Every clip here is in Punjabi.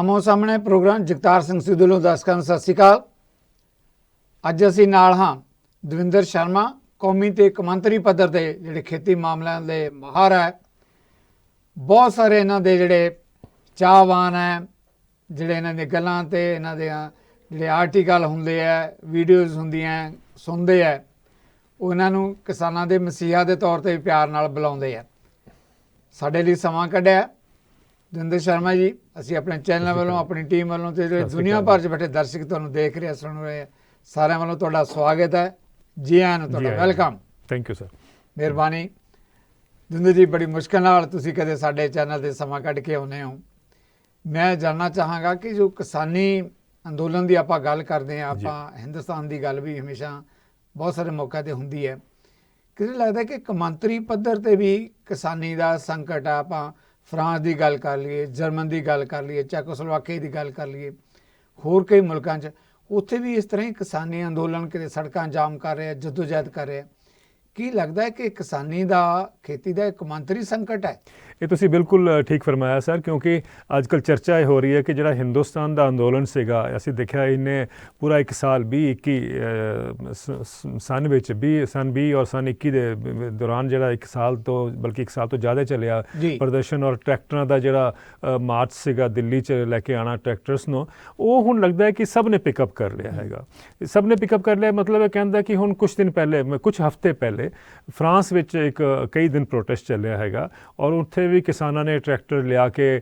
ਆਮੋ ਸਾਹਮਣੇ ਪ੍ਰੋਗਰਾਮ ਜਗਤਾਰ ਸਿੰਘ ਸਿੱਧੂ ਨੂੰ ਦਰਸ਼ਕਾਂ ਨੂੰ ਸਤਿ ਸ਼੍ਰੀ ਅਕਾਲ। ਅੱਜ ਅਸੀਂ ਨਾਲ ਹਾਂ ਦਵਿੰਦਰ ਸ਼ਰਮਾ ਕੌਮੀ ਤੇ ਕੌਮਾਂਤਰੀ ਪੱਧਰ ਦੇ ਜਿਹੜੇ ਖੇਤੀ ਮਾਮਲਿਆਂ ਦੇ ਮਾਹਰ ਹੈ। ਬਹੁਤ ਸਾਰੇ ਇਹਨਾਂ ਦੇ ਜਿਹੜੇ ਚਾਹਵਾਨ ਹੈ ਜਿਹੜੇ ਇਹਨਾਂ ਦੀਆਂ ਗੱਲਾਂ ਤੇ ਇਹਨਾਂ ਦੇ ਜਿਹੜੇ ਆਰਟੀਕਲ ਹੁੰਦੇ ਆ ਵੀਡੀਓਜ਼ ਹੁੰਦੀਆਂ ਹੈ, ਸੁਣਦੇ ਆ ਉਹਨਾਂ ਨੂੰ ਕਿਸਾਨਾਂ ਦੇ ਮਸੀਹਾ ਦੇ ਤੌਰ ਤੇ ਪਿਆਰ ਨਾਲ ਬੁਲਾਉਂਦੇ ਆ। ਸਾਡੇ ਲਈ ਸਮਾਂ ਕੱਢਿਆ। ਦਵਿੰਦਰ ਸ਼ਰਮਾ ਜੀ ਅਸੀਂ ਆਪਣੇ ਚੈਨਲ ਵੱਲੋਂ ਆਪਣੀ ਟੀਮ ਵੱਲੋਂ ਤੇ ਜਿਹੜੇ ਦੁਨੀਆ ਭਰ 'ਚ ਬੈਠੇ ਦਰਸ਼ਕ ਤੁਹਾਨੂੰ ਦੇਖ ਰਹੇ ਸੁਣ ਰਹੇ ਸਾਰਿਆਂ ਵੱਲੋਂ ਤੁਹਾਡਾ ਸਵਾਗਤ ਹੈ। ਜੀ ਆਇਆਂ ਨੂੰ ਤੁਹਾਡਾ ਵੈਲਕਮ। ਥੈਂਕ ਯੂ ਸਰ ਮਿਹਰਬਾਨੀ। ਦਵਿੰਦਰ ਜੀ ਬੜੀ ਮੁਸ਼ਕਲ ਨਾਲ ਤੁਸੀਂ ਕਦੇ ਸਾਡੇ ਚੈਨਲ ਤੇ ਸਮਾਂ ਕੱਢ ਕੇ ਆਉਨੇ ਹੋ। ਮੈਂ ਜਾਨਣਾ ਚਾਹਾਂਗਾ ਕਿ ਜੋ ਕਿਸਾਨੀ ਅੰਦੋਲਨ ਦੀ ਆਪਾਂ ਗੱਲ ਕਰਦੇ ਆ। ਆਪਾਂ ਹਿੰਦੁਸਤਾਨ ਦੀ ਗੱਲ ਵੀ ਹਮੇਸ਼ਾ ਬਹੁਤ ਸਾਰੇ ਮੌਕਿਆਂ ਤੇ ਹੁੰਦੀ ਹੈ। ਕਿਤੇ ਲੱਗਦਾ ਕਿ ਕਮਾਂਤਰੀ ਪੱਧਰ ਤੇ ਵੀ ਕਿਸਾਨੀ ਦਾ ਸੰਕਟ ਆ ਆਪਾਂ ਫਰਾਂਸ ਦੀ ਗੱਲ ਕਰ ਲਈਏ, ਜਰਮਨ ਦੀ ਗੱਲ ਕਰ ਲਈਏ, ਚੈਕੋਸਲੋਵਾਕੀਆ ਦੀ ਗੱਲ ਕਰ ਲਈਏ, ਹੋਰ ਕਈ ਮੁਲਕਾਂ 'ਚ, ਉੱਥੇ ਵੀ ਇਸ ਤਰ੍ਹਾਂ ਹੀ ਕਿਸਾਨੀ ਅੰਦੋਲਨ ਕਿਤੇ ਸੜਕਾਂ ਜਾਮ ਕਰ ਰਿਹਾ ਆ ਜਦੋਜਹਿਦ ਕਰ ਰਿਹਾ। ਕੀ ਲੱਗਦਾ ਹੈ ਕਿ ਕਿਸਾਨੀ ਦਾ, ਖੇਤੀ ਦਾ ਇੱਕ ਮੰਤਰੀ ਸੰਕਟ ਹੈ? ਇਹ ਤੁਸੀਂ ਬਿਲਕੁਲ ਠੀਕ ਫਰਮਾਇਆ ਸਰ ਕਿਉਂਕਿ ਅੱਜ ਕੱਲ ਚਰਚਾ ਇਹ ਹੋ ਰਹੀ ਹੈ ਕਿ ਜਿਹੜਾ ਹਿੰਦੁਸਤਾਨ ਦਾ ਅੰਦੋਲਨ ਸੀਗਾ ਅਸੀਂ ਦੇਖਿਆ ਇਹਨੇ ਪੂਰਾ ਇੱਕ ਸਾਲ 20 21 ਅ, ਸ- ਸ- ਸਨ ਵਿੱਚ 20 ਸਨ 20 ਔਰ ਸਨ 21 ਦੇ ਦੌਰਾਨ ਜਿਹੜਾ ਇੱਕ ਸਾਲ ਤੋਂ ਬਲਕਿ ਇੱਕ ਸਾਲ ਤੋਂ ਜ਼ਿਆਦਾ ਚੱਲਿਆ। ਪ੍ਰਦਰਸ਼ਨ ਔਰ ਟਰੈਕਟਰਾਂ ਦਾ ਜਿਹੜਾ ਮਾਰਚ ਸੀਗਾ ਦਿੱਲੀ 'ਚ ਲੈ ਕੇ ਆਣਾ ਟਰੈਕਟਰਸ ਨੂੰ ਉਹ ਹੁਣ ਲੱਗਦਾ ਹੈ ਕਿ ਸਭ ਨੇ ਪਿਕਅਪ ਕਰ ਲਿਆ ਹੈਗਾ ਸਭ ਨੇ ਪਿਕਅਪ ਕਰ ਲਿਆ ਮਤਲਬ ਇਹ ਕਹਿੰਦਾ ਕਿ ਹੁਣ ਕੁਝ ਦਿਨ ਪਹਿਲੇ ਕੁਝ ਹਫ਼ਤੇ ਪਹਿਲੇ ਫਰਾਂਸ ਵਿੱਚ ਇੱਕ ਕਈ ਦਿਨ ਪ੍ਰੋਟੈਸਟ ਚੱਲਿਆ ਹੈਗਾ ਔਰ ਉੱਥੇ ਵੀ ਕਿਸਾਨਾਂ ਨੇ ਟਰੈਕਟਰ ਲਿਆ ਕੇ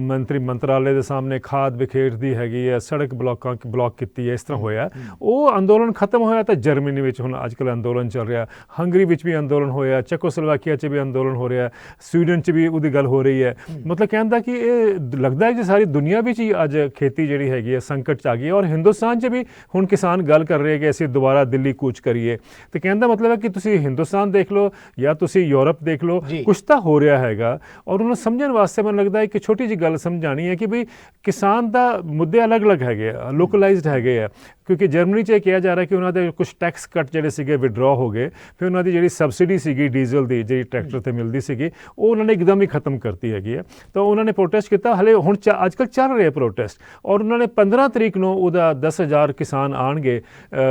ਮੰਤਰੀ ਮੰਤਰਾਲੇ ਦੇ ਸਾਹਮਣੇ ਖਾਦ ਵਿਖੇਰਦੀ ਹੈਗੀ ਹੈ ਸੜਕ ਬਲੌਕਾਂ ਬਲੌਕ ਕੀਤੀ ਹੈ ਇਸ ਤਰ੍ਹਾਂ ਹੋਇਆ। ਉਹ ਅੰਦੋਲਨ ਖਤਮ ਹੋਇਆ ਤਾਂ ਜਰਮਨੀ ਵਿੱਚ ਹੁਣ ਅੱਜ ਕੱਲ੍ਹ ਅੰਦੋਲਨ ਚੱਲ ਰਿਹਾ। ਹੰਗਰੀ ਵਿੱਚ ਵੀ ਅੰਦੋਲਨ ਹੋਇਆ ਚੈਕੋਸਲੋਵਾਕੀਆ 'ਚ ਵੀ ਅੰਦੋਲਨ ਹੋ ਰਿਹਾ ਸਵੀਡਨ 'ਚ ਵੀ ਉਹਦੀ ਗੱਲ ਹੋ ਰਹੀ ਹੈ। ਮਤਲਬ ਕਹਿੰਦਾ ਕਿ ਇਹ ਲੱਗਦਾ ਹੈ ਕਿ ਸਾਰੀ ਦੁਨੀਆ ਵਿੱਚ ਹੀ ਅੱਜ ਖੇਤੀ ਜਿਹੜੀ ਹੈਗੀ ਹੈ ਸੰਕਟ 'ਚ ਆ ਗਈ ਹੈ ਔਰ ਹਿੰਦੁਸਤਾਨ 'ਚ ਵੀ ਹੁਣ ਕਿਸਾਨ ਗੱਲ ਕਰ ਰਹੇ ਕਿ ਅਸੀਂ ਦੁਬਾਰਾ ਦਿੱਲੀ ਕੂਚ ਕਰੀਏ। ਤੇ ਕਹਿੰਦਾ ਮਤਲਬ ਹੈ ਕਿ ਤੁਸੀਂ ਹਿੰਦੁਸਤਾਨ ਦੇਖ ਲਓ ਜਾਂ ਤੁਸੀਂ ਯੂਰਪ ਦੇਖ ਲਓ। ਕੁਝ ਤਾਂ ਹੋ ਰਿਹਾ ਹੈਗਾ। ਔਰ ਉਹਨੂੰ ਸਮਝਣ ਵਾਸਤੇ ਮੈਨੂੰ ਲੱਗਦਾ ਇੱਕ ਛੋਟੀ ਜਿਹੀ ਗੱਲ ਸਮਝਾਣੀ ਹੈ ਕਿ ਵੀ ਕਿਸਾਨ ਦਾ ਮੁੱਦੇ ਅਲੱਗ-ਅਲੱਗ ਹੈਗੇ ਆ ਲੋਕਲਾਈਜ਼ਡ ਹੈਗੇ ਆ। ਕਿਉਂਕਿ ਜਰਮਨੀ 'ਚ ਇਹ ਕਿਹਾ ਜਾ ਰਿਹਾ ਕਿ ਉਹਨਾਂ ਦੇ ਕੁਝ ਟੈਕਸ ਕੱਟ ਜਿਹੜੇ ਸੀਗੇ ਵਿਡਰਾ ਹੋ ਗਏ। ਫਿਰ ਉਹਨਾਂ ਦੀ ਜਿਹੜੀ ਸਬਸਿਡੀ ਸੀਗੀ ਡੀਜ਼ਲ ਦੀ, ਜਿਹੜੀ ਟਰੈਕਟਰ ਤੇ ਮਿਲਦੀ ਸੀਗੀ, ਉਹ ਉਹਨਾਂ ਨੇ ਇੱਕਦਮ ਹੀ ਖਤਮ ਕਰਤੀ ਹੈਗੀ ਹੈ। ਤਾਂ ਉਹਨਾਂ ਨੇ ਪ੍ਰੋਟੈਸਟ ਕੀਤਾ। ਹਲੇ ਹੁਣ ਚ- ਅੱਜ ਕੱਲ੍ਹ ਚੱਲ ਰਿਹਾ ਪ੍ਰੋਟੈਸਟ ਔਰ ਉਹਨਾਂ ਨੇ 15 ਤਰੀਕ ਨੂੰ ਉਹਦਾ 10000 ਕਿਸਾਨ ਆਣਗੇ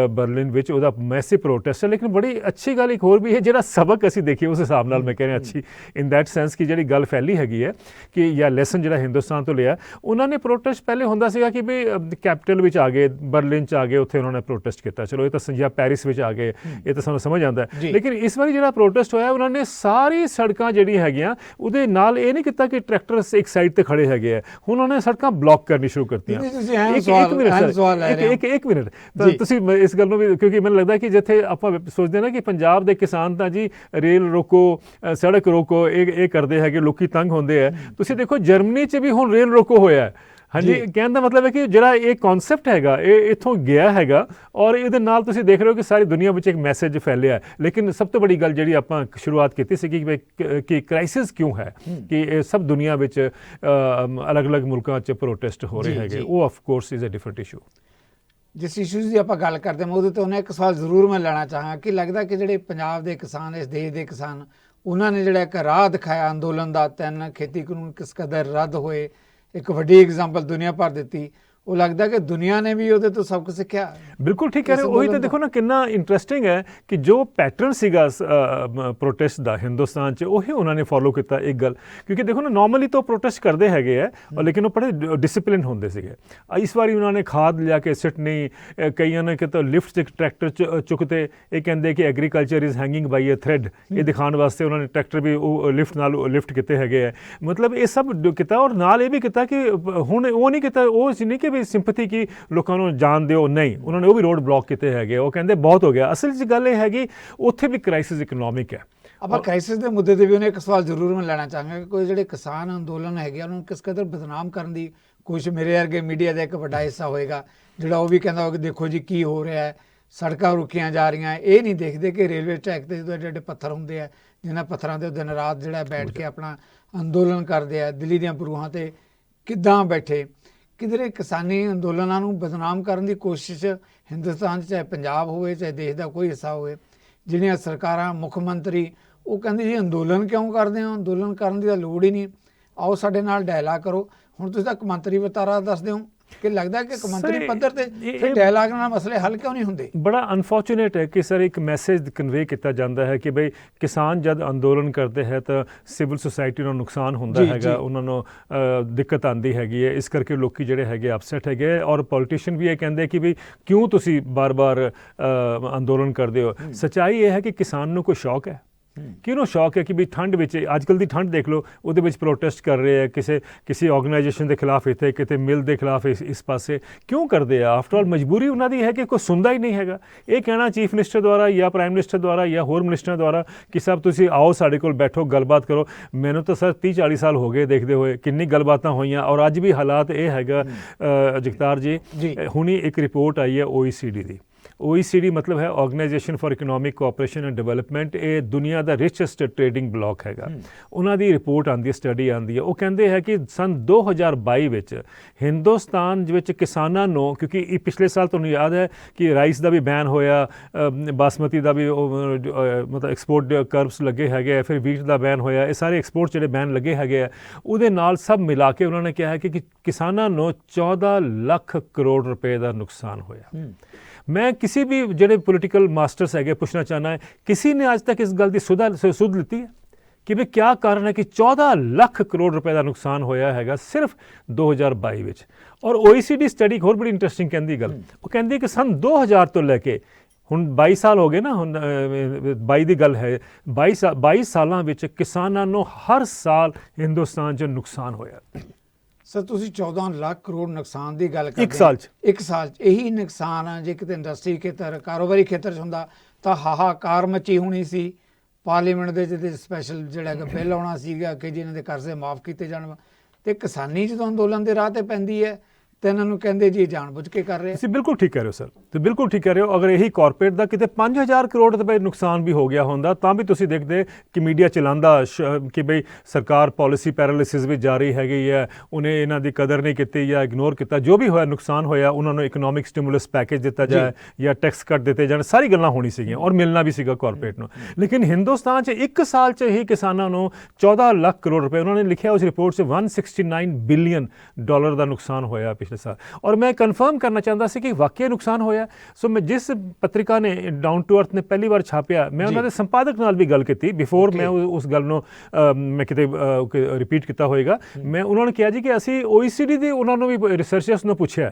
ਬਰਲਿਨ ਵਿੱਚ। ਉਹਦਾ ਮੈਸੀ ਪ੍ਰੋਟੈਸਟ ਹੈ। ਲੇਕਿਨ ਬੜੀ ਅੱਛੀ ਗੱਲ ਇੱਕ ਹੋਰ ਵੀ ਹੈ, ਜਿਹੜਾ ਸਬਕ ਅਸੀਂ ਦੇਖੀਏ, ਉਸ ਹਿਸਾਬ ਨਾਲ ਮੈਂ ਕਹਿ ਰਿਹਾ, ਅੱਛੀ ਇਨ ਦੈਟ ਸੈਂਸ ਕਿ ਜਿਹੜੀ ਗੱਲ ਫੈਲੀ ਹੈਗੀ ਹੈ ਕਿ, ਜਾਂ ਲੈਸਨ ਜਿਹੜਾ ਹਿੰਦੁਸਤਾਨ ਤੋਂ ਲਿਆ, ਉਹਨਾਂ ਨੇ ਪ੍ਰੋਟੈਸਟ ਪਹਿਲੇ ਹੁੰਦਾ ਸੀਗਾ ਕਿ ਵੀ ਕੈਪੀਟਲ ਵਿੱਚ ਆ ਗਏ, ਬਰਲਿਨ ਚ ਆ ਗਏ ਉੱਥੇ ਉਹਨਾਂ ਨੇ ਪ੍ਰੋਟੈਸਟ ਕੀਤਾ। ਚਲੋ ਇਹ ਤਾਂ ਸ- ਜਾਂ ਪੈਰਿਸ ਵਿੱਚ ਆ ਗਏ ਇਹ ਤਾਂ ਸਾਨੂੰ ਸਮਝ ਆਉਂਦਾ। ਲੇਕਿਨ ਇਸ ਵਾਰੀ ਜਿਹੜਾ ਪ੍ਰੋਟੈਸਟ ਹੋਇਆ ਉਹਨਾਂ ਨੇ ਸਾਰੀ ਸੜਕਾਂ ਜਿਹੜੀਆਂ ਹੈਗੀਆਂ ਉਹਦੇ ਨਾਲ ਇਹ ਨਹੀਂ ਕੀਤਾ ਕਿ ਟਰੈਕਟਰ ਇੱਕ ਸਾਈਡ ਤੇ ਖੜੇ ਹੈਗੇ ਆ। ਹੁਣ ਉਹਨਾਂ ਨੇ ਸੜਕਾਂ ਬਲੌਕ ਕਰਨੀ ਸ਼ੁਰੂ ਕਰਤੀਆਂ। ਇੱਕ- ਇੱਕ ਮਿੰਟ ਇੱਕ-। ਇੱਕ ਮਿੰਟ। ਤੁਸੀਂ ਇਸ ਗੱਲ ਨੂੰ ਵੀ ਕਿਉਂਕਿ ਮੈਨੂੰ ਲੱਗਦਾ ਕਿ ਜਿੱਥੇ ਆਪਾਂ ਸੋਚਦੇ ਨਾ ਕਿ ਪੰਜਾਬ ਦੇ ਕਿਸਾਨ ਤਾਂ ਜੀ ਰੇਲ ਰੋਕੋ ਸੜਕ ਰੋਕੋ ਇਹ ਇਹ ਕਰਦੇ ਹੈਗੇ ਲੋਕੀ ਤੰਗ ਹੁੰਦੇ ਆ। ਤੁਸੀਂ ਦੇਖੋ ਜਰਮਨੀ 'ਚ ਵੀ ਹੁਣ ਰੇਲ ਰੋਕੋ ਹੋਇਆ ਹੈ। ਹਾਂਜੀ। ਕਹਿਣ ਦਾ ਮਤਲਬ ਹੈ ਕਿ ਜਿਹੜਾ ਇਹ ਕਨਸੈਪਟ ਹੈਗਾ ਇਹ ਇੱਥੋਂ ਗਿਆ ਹੈਗਾ ਔਰ ਇਹਦੇ ਨਾਲ ਤੁਸੀਂ ਦੇਖ ਰਹੇ ਹੋ ਕਿ ਸਾਰੀ ਦੁਨੀਆ ਵਿੱਚ ਇੱਕ ਮੈਸੇਜ ਫੈਲਿਆ ਹੈ। ਲੇਕਿਨ ਸਭ ਤੋਂ ਵੱਡੀ ਗੱਲ ਜਿਹੜੀ ਆਪਾਂ ਸ਼ੁਰੂਆਤ ਕੀਤੀ ਸੀ ਕਿ ਕ- ਕ੍ਰਾਈਸਿਸ ਕਿਉਂ ਹੈ? ਕਿ ਇਹ ਸਭ ਦੁਨੀਆ ਵਿੱਚ ਅਲੱਗ-ਅਲੱਗ ਮੁਲਕਾਂ 'ਚ ਪ੍ਰੋਟੈਸਟ ਹੋ ਰਹੇ ਹੈਗੇ। ਉਹ of course is a different issue ਜਿਸ ਇਸ਼ੂਜ਼ ਦੀ ਆਪਾਂ ਗੱਲ ਕਰਦੇ ਹਾਂ ਉਹਦੇ ਤੋਂ ਉਹਨੇ ਇੱਕ ਸਵਾਲ ਜ਼ਰੂਰ ਮੈਂ ਲੈਣਾ ਚਾਹਾਂ ਕਿ ਲੱਗਦਾ ਕਿ ਜਿਹੜੇ ਪੰਜਾਬ ਦੇ ਕਿਸਾਨ ਇਸ ਦੇਸ਼ ਦੇ ਕਿਸਾਨ ਉਹਨਾਂ ਨੇ ਜਿਹੜਾ ਇੱਕ ਰਾਹ ਦਿਖਾਇਆ ਅੰਦੋਲਨ ਦਾ ਤਿੰਨ ਖੇਤੀ ਕਾਨੂੰਨ ਕਿਸ ਕਦਰ ਰੱਦ ਹੋਏ ਇੱਕ ਵੱਡੀ ਐਗਜ਼ਾਮਪਲ ਦੁਨੀਆ ਭਰ ਦਿੱਤੀ। ਉਹ ਲੱਗਦਾ ਕਿ ਦੁਨੀਆ ਨੇ ਵੀ ਉਹਦੇ ਤੋਂ ਸਬਕ ਸਿੱਖਿਆ। ਬਿਲਕੁਲ ਠੀਕ ਕਹਿ ਰਹੇ ਹੋ। ਉਹੀ ਤਾਂ ਦੇਖੋ ਨਾ ਕਿੰਨਾ ਇੰਟਰਸਟਿੰਗ ਹੈ ਕਿ ਜੋ ਪੈਟਰਨ ਸੀਗਾ ਪ੍ਰੋਟੈਸਟ ਦਾ ਹਿੰਦੁਸਤਾਨ 'ਚ ਉਹੀ ਉਹਨਾਂ ਨੇ ਫੋਲੋ ਕੀਤਾ ਇੱਕ ਗੱਲ। ਕਿਉਂਕਿ ਦੇਖੋ ਨਾ ਨਾਰਮਲੀ ਤਾਂ ਪ੍ਰੋਟੈਸਟ ਕਰਦੇ ਹੈਗੇ ਆ ਲੇਕਿਨ ਉਹ ਬੜੇ ਡਿਸਪਲਿਨ ਹੁੰਦੇ ਸੀਗੇ। ਇਸ ਵਾਰੀ ਉਹਨਾਂ ਨੇ ਖਾਦ ਲਿਆ ਕੇ ਸਿੱਟਣੀ ਅ, ਕਈਆਂ ਨੇ ਕਿਤੇ ਲਿਫਟ ਤੇ ਟਰੈਕਟਰ ਚ- ਚੁੱਕਤੇ। ਇਹ ਕਹਿੰਦੇ ਕਿ agriculture is hanging by a thread ਇਹ ਦਿਖਾਉਣ ਵਾਸਤੇ ਉਹਨਾਂ ਨੇ ਟਰੈਕਟਰ ਵੀ ਉਹ ਲਿਫਟ ਨਾਲ ਲਿਫਟ ਕੀਤੇ ਹੈਗੇ ਆ। ਮਤਲਬ ਇਹ ਸਭ ਕੀਤਾ ਔਰ ਨਾਲ ਇਹ ਵੀ ਕੀਤਾ ਕਿ ਹੁਣ ਉਹ ਨਹੀਂ ਕੀਤਾ ਉਹ ਸੀ ਨਹੀਂ ਕਿ ਵੀ ਸਿੰਪਥੀ ਕੀ ਲੋਕਾਂ ਨੂੰ ਜਾਣ ਦਿਓ ਨਹੀਂ ਉਹਨਾਂ ਨੇ ਉਹ ਵੀ ਰੋਡ ਬਲੌਕ ਕੀਤੇ ਹੈਗੇ ਉਹ ਕਹਿੰਦੇ ਬਹੁਤ ਹੋ ਗਿਆ। ਅਸਲ 'ਚ ਗੱਲ ਇਹ ਹੈਗੀ ਉੱਥੇ ਵੀ ਕ੍ਰਾਈਸਿਸ ਇਕਨੋਮਿਕ ਹੈ। ਆਪਾਂ ਕ੍ਰਾਈਸਿਸ ਦੇ ਮੁੱਦੇ ਤੇ ਵੀ ਉਹਨੇ ਇੱਕ ਸਵਾਲ ਜ਼ਰੂਰ ਮੈਂ ਲੈਣਾ ਚਾਹਾਂਗਾ ਕਿ ਕੋਈ ਜਿਹੜੇ ਕਿਸਾਨ ਅੰਦੋਲਨ ਹੈਗੇ ਉਹਨਾਂ ਨੂੰ ਕਿਸ ਕਦਰ ਬਦਨਾਮ ਕਰਨ ਦੀ ਕੋਸ਼ਿਸ਼ ਮੇਰੇ ਵਰਗੇ ਮੀਡੀਆ ਦਾ ਇੱਕ ਵੱਡਾ ਹਿੱਸਾ ਹੋਏਗਾ ਜਿਹੜਾ ਉਹ ਵੀ ਕਹਿੰਦਾ ਹੋਵੇ ਕਿ ਦੇਖੋ ਜੀ ਕੀ ਹੋ ਰਿਹਾ ਹੈ ਸੜਕਾਂ ਰੁਕੀਆਂ ਜਾ ਰਹੀਆਂ ਇਹ ਨਹੀਂ ਦੇਖਦੇ ਕਿ ਰੇਲਵੇ ਟਰੈਕ ਤੇ ਜਦੋਂ ਜਿਹੜੇ ਪੱਥਰ ਹੁੰਦੇ ਆ ਜਿਨ੍ਹਾਂ ਪੱਥਰਾਂ ਦੇ ਉਹ ਦਿਨ ਰਾਤ ਜਿਹੜਾ ਬੈਠ ਕੇ ਆਪਣਾ ਅੰਦੋਲਨ ਕਰਦੇ ਆ ਦਿੱਲੀ ਦੀਆਂ ਬਰੂਹਾਂ ਤੇ ਕਿੱਦਾਂ ਬੈਠੇ। ਕਿਧਰੇ ਕਿਸਾਨੀ ਅੰਦੋਲਨਾਂ ਨੂੰ ਬਦਨਾਮ ਕਰਨ ਦੀ ਕੋਸ਼ਿਸ਼ ਹਿੰਦੁਸਤਾਨ 'ਚ, ਚਾਹੇ ਪੰਜਾਬ ਹੋਵੇ, ਚਾਹੇ ਦੇਸ਼ ਦਾ ਕੋਈ ਹਿੱਸਾ ਹੋਵੇ, ਜਿਹੜੀਆਂ ਸਰਕਾਰਾਂ, ਮੁੱਖ ਮੰਤਰੀ ਉਹ ਕਹਿੰਦੇ ਜੀ, ਅੰਦੋਲਨ ਕਿਉਂ ਕਰਦੇ ਹੋ? ਅੰਦੋਲਨ ਕਰਨ ਦੀ ਤਾਂ ਲੋੜ ਹੀ ਨਹੀਂ। ਆਓ ਸਾਡੇ ਨਾਲ ਡਾਇਲਾਗ ਕਰੋ। ਹੁਣ ਤੁਸੀਂ ਤਾਂ ਮੰਤਰੀ ਵਤਾਰਾ ਦੱਸਦੇ ਹੋ ਕਿ ਲੱਗਦਾ ਕਿ ਕਮੰਤਰੀ ਪੱਧਰ ਤੇ ਫਿਰ ਡਾਇਲਾਗ ਨਾਲ ਮਸਲੇ ਹੱਲ ਕਿਉਂ ਨਹੀਂ ਹੁੰਦੇ? ਬੜਾ ਅਨਫੋਰਚੂਨੇਟ ਹੈ ਕਿ ਸਰ ਇੱਕ ਮੈਸੇਜ ਕਨਵੇ ਕੀਤਾ ਜਾਂਦਾ ਹੈ ਕਿ ਭਈ ਕਿਸਾਨ ਜਦ ਅੰਦੋਲਨ ਕਰਦੇ ਹੈ ਤਾਂ ਸਿਵਲ ਸੁਸਾਇਟੀ ਨੂੰ ਨੁਕਸਾਨ ਹੁੰਦਾ ਹੈਗਾ। ਉਹਨਾਂ ਨੂੰ ਦਿੱਕਤ ਆਂਦੀ ਹੈਗੀ ਹੈ। ਇਸ ਕਰਕੇ ਲੋਕੀ ਜਿਹੜੇ ਹੈਗੇ ਅਪਸੈਟ ਹੈਗੇ ਔਰ ਪੋਲੀਟੀਸ਼ੀਅਨ ਵੀ ਇਹ ਕਹਿੰਦੇ ਕਿ ਭਈ ਕਿਉਂ ਤੁਸੀਂ ਬਾਰ-ਬਾਰ ਅੰਦੋਲਨ ਕਰਦੇ ਹੋ। ਸੱਚਾਈ ਇਹ ਹੈ ਕਿ ਕਿਸਾਨ ਨੂੰ ਕੋਈ ਸ਼ੌਕ ਹੈ। ਕਿਹਨੂੰ ਸ਼ੌਕ ਹੈ ਕਿ ਵੀ ਠੰਡ ਵਿੱਚ ਅੱਜਕੱਲ ਦੀ ਠੰਡ ਦੇਖ ਲਓ ਉਹਦੇ ਵਿੱਚ ਪ੍ਰੋਟੈਸਟ ਕਰ ਰਹੇ ਆ ਕਿਸੇ ਕਿਸੇ ਆਰਗੇਨਾਈਜੇਸ਼ਨ ਦੇ ਖਿਲਾਫ ਇੱਥੇ ਕਿਤੇ ਮਿਲ ਦੇ ਖਿਲਾਫ ਇਸ ਇਸ ਪਾਸੇ। ਕਿਉਂ ਕਰਦੇ ਆ? ਆਫਟਰ ਆਲ ਮਜਬੂਰੀ ਉਹਨਾਂ ਦੀ ਹੈ ਕਿ ਕੋਈ ਸੁਣਦਾ ਹੀ ਨਹੀਂ ਹੈਗਾ। ਇਹ ਕਹਿਣਾ ਚੀਫ ਮਿਨਿਸਟਰ ਦੁਆਰਾ ਜਾਂ ਪ੍ਰਾਈਮ ਮਿਨਿਸਟਰ ਦੁਆਰਾ ਜਾਂ ਹੋਰ ਮਿਨਿਸਟਰਾਂ ਦੁਆਰਾ ਕਿ ਸਭ ਤੁਸੀਂ ਆਓ ਸਾਡੇ ਕੋਲ ਬੈਠੋ ਗੱਲਬਾਤ ਕਰੋ। ਮੈਨੂੰ ਤਾਂ ਸਰ 30 40 ਸਾਲ ਹੋ ਗਏ ਦੇਖਦੇ ਹੋਏ ਕਿੰਨੀ ਗੱਲਬਾਤਾਂ ਹੋਈਆਂ ਔਰ ਅੱਜ ਵੀ ਹਾਲਾਤ ਇਹ ਹੈਗਾ ਜਗਤਾਰ ਜੀ ਹੁਣੀ ਇੱਕ ਰਿਪੋਰਟ ਆਈ ਹੈ OECD ਦੀ। OECD ਮਤਲਬ ਹੈ organisation for economic cooperation and development ਇਹ ਦੁਨੀਆ ਦਾ ਰਿਚੈਸਟ ਟ੍ਰੇਡਿੰਗ ਬਲੌਕ ਹੈਗਾ। ਉਹਨਾਂ ਦੀ ਰਿਪੋਰਟ ਆਂਦੀ ਹੈ ਸਟੱਡੀ ਆਂਦੀ ਹੈ। ਉਹ ਕਹਿੰਦੇ ਹੈ ਕਿ ਸਨ 2022 ਵਿੱਚ ਹਿੰਦੁਸਤਾਨ ਵਿੱਚ ਕਿਸਾਨਾਂ ਨੂੰ ਕਿਉਂਕਿ ਇਹ ਪਿਛਲੇ ਸਾਲ ਤੁਹਾਨੂੰ ਯਾਦ ਹੈ ਕਿ ਰਾਈਸ ਦਾ ਵੀ ਬੈਨ ਹੋਇਆ ਬਾਸਮਤੀ ਦਾ ਵੀ ਮਤਲਬ ਐਕਸਪੋਰਟ ਕਰਵਸ ਲੱਗੇ ਹੈਗੇ ਆ, ਫਿਰ ਵੀਟ ਦਾ ਬੈਨ ਹੋਇਆ ਇਹ ਸਾਰੇ ਐਕਸਪੋਰਟ ਜਿਹੜੇ ਬੈਨ ਲੱਗੇ ਹੈਗੇ ਆ। ਉਹਦੇ ਨਾਲ ਸਭ ਮਿਲਾ ਕੇ ਉਹਨਾਂ ਨੇ ਕਿਹਾ ਹੈ ਕਿ ਕਿਸਾਨਾਂ ਨੂੰ 14 ਲੱਖ ਕਰੋੜ ਰੁਪਏ ਦਾ ਨੁਕਸਾਨ ਹੋਇਆ। ਮੈਂ ਕਿਸੇ ਵੀ ਜਿਹੜੇ ਪੋਲੀਟੀਕਲ ਮਾਸਟਰਸ ਹੈਗੇ ਪੁੱਛਣਾ ਚਾਹਨਾ ਹੈ ਕਿਸੇ ਨੇ ਅੱਜ ਤੱਕ ਇਸ ਗੱਲ ਦੀ ਸੁਧਾ ਸ- ਸੁਧ ਲਿੱਤੀ ਹੈ? ਕਿ ਵੀ ਕੀ ਕਾਰਨ ਹੈ ਕਿ 14 ਲੱਖ ਕਰੋੜ ਰੁਪਏ ਦਾ ਨੁਕਸਾਨ ਹੋਇਆ ਹੈਗਾ ਸਿਰਫ 2022 ਵਿੱਚ? ਔਰ OECD ਸਟੱਡੀ ਹੋਰ ਬੜੀ ਇੰਟਰਸਟਿੰਗ ਕਹਿੰਦੀ ਗੱਲ। ਉਹ ਕਹਿੰਦੀ ਕਿ ਸਨ 2000 ਤੋਂ ਲੈ ਕੇ ਹੁਣ 22 ਸਾਲ ਹੋ ਗਏ ਨਾ ਹੁਣ ਅਹ, 22 ਦੀ ਗੱਲ ਹੈ 22 ਸਾ- 22 ਸਾਲਾਂ ਵਿੱਚ ਕਿਸਾਨਾਂ ਨੂੰ ਹਰ ਸਾਲ ਹਿੰਦੁਸਤਾਨ 'ਚ ਨੁਕਸਾਨ ਹੋਇਆ। ਸਰ ਤੁਸੀਂ 14 ਲੱਖ ਕਰੋੜ ਨੁਕਸਾਨ ਦੀ ਗੱਲ ਕਰਦੇ ਇੱਕ ਸਾਲ 'ਚ। ਇੱਕ ਸਾਲ 'ਚ। ਇਹੀ ਨੁਕਸਾਨ ਆ ਜੇ ਕਿਤੇ ਇੰਡਸਟਰੀ ਖੇਤਰ ਕਾਰੋਬਾਰੀ ਖੇਤਰ 'ਚ ਹੁੰਦਾ ਤਾਂ ਹਾਹਾਕਾਰ ਮਚੀ ਹੋਣੀ ਸੀ। ਪਾਰਲੀਮੈਂਟ ਦੇ ਜਿਹਦੇ ਸਪੈਸ਼ਲ ਜਿਹੜਾ ਹੈਗਾ ਬਿੱਲ ਆਉਣਾ ਸੀਗਾ ਕਿ ਜਿਹਨਾਂ ਦੇ ਕਰਜ਼ੇ ਮਾਫ ਕੀਤੇ ਜਾਣ। ਤੇ ਕਿਸਾਨੀ ਜਦੋਂ ਅੰਦੋਲਨ ਦੇ ਰਾਹ ਤੇ ਪੈਂਦੀ ਹੈ ਤੇ ਇਹਨਾਂ ਨੂੰ ਕਹਿੰਦੇ ਜੀ ਇਹ ਜਾਣਬੁੱਝ ਕੇ ਕਰ ਰਹੇ। ਤੁਸੀਂ ਬਿਲਕੁਲ ਠੀਕ ਕਹਿ ਰਹੇ ਹੋ ਸਰ ਤੇ ਬਿਲਕੁਲ ਠੀਕ ਕਹਿ ਰਹੇ ਹੋ ਅਗਰ ਇਹੀ ਕਾਰਪੋਰੇਟ ਦਾ ਕਿਤੇ 5000 ਕਰੋੜ ਰੁਪਏ ਨੁਕਸਾਨ ਵੀ ਹੋ ਗਿਆ ਹੁੰਦਾ ਤਾਂ ਵੀ ਤੁਸੀਂ ਦੇਖਦੇ ਕਿ ਮੀਡੀਆ ਚਲਾਉਂਦਾ ਕਿ ਬਈ ਸਰਕਾਰ ਪਾਲਿਸੀ ਪੈਰਾਲਿਸਿਸ ਵਿੱਚ ਜਾ ਰਹੀ ਹੈਗੀ ਹੈ ਉਹਨੇ ਇਹਨਾਂ ਦੀ ਕਦਰ ਨਹੀਂ ਕੀਤੀ ਜਾਂ ਇਗਨੋਰ ਕੀਤਾ ਜੋ ਵੀ ਹੋਇਆ ਨੁਕਸਾਨ ਹੋਇਆ ਉਹਨਾਂ ਨੂੰ ਇਕਨੋਮਿਕ ਸਟਿਮੂਲਸ ਪੈਕੇਜ ਦਿੱਤਾ। ਜਾਏ ਜਾਂ ਟੈਕਸ ਕੱਟ ਦਿੱਤੇ ਜਾਣ ਸਾਰੀ ਗੱਲਾਂ ਹੋਣੀ ਸੀਗੀਆਂ ਔਰ ਮਿਲਣਾ ਵੀ ਸੀਗਾ ਕਾਰਪੋਰੇਟ ਨੂੰ ਲੇਕਿਨ ਹਿੰਦੁਸਤਾਨ 'ਚ ਇੱਕ ਸਾਲ 'ਚ ਹੀ ਕਿਸਾਨਾਂ ਨੂੰ 14 ਲੱਖ ਕਰੋੜ ਰੁਪਏ ਉਹਨਾਂ ਨੇ ਲਿਖਿਆ ਉਸ ਰਿਪੋਰਟ 'ਚ 169 ਬਿਲੀਅਨ ਡਾਲਰ ਦਾ ਨੁਕਸਾਨ ਹੋਇਆ ਪਿਛਲੇ ਸਾਲ। ਔਰ ਮੈਂ ਕਨਫਰਮ ਕਰਨਾ ਚਾਹੁੰਦਾ ਸੀ ਕਿ ਵਾਕਿਆ ਨੁਕਸਾਨ ਹੋਇਆ। ਸੋ ਮੈਂ ਜਿਸ ਪੱਤਰਿਕਾ ਨੇ ਡਾਊਨ ਟੂ ਅਰਥ ਨੇ ਪਹਿਲੀ ਵਾਰ ਛਾਪਿਆ ਮੈਂ ਉਹਨਾਂ ਦੇ ਸੰਪਾਦਕ ਨਾਲ ਵੀ ਗੱਲ ਕੀਤੀ। ਬਿਫੋਰ ਮੈਂ ਉਸ ਗੱਲ ਨੂੰ ਮੈਂ ਕਿਤੇ ਰਿਪੀਟ ਕੀਤਾ ਹੋਏਗਾ। ਮੈਂ ਉਹਨਾਂ ਨੇ ਕਿਹਾ ਜੀ ਕਿ ਅਸੀਂ OECD ਦੇ ਉਹਨਾਂ ਨੂੰ ਵੀ ਰਿਸਰਚਰਸ ਨੂੰ ਪੁੱਛਿਆ।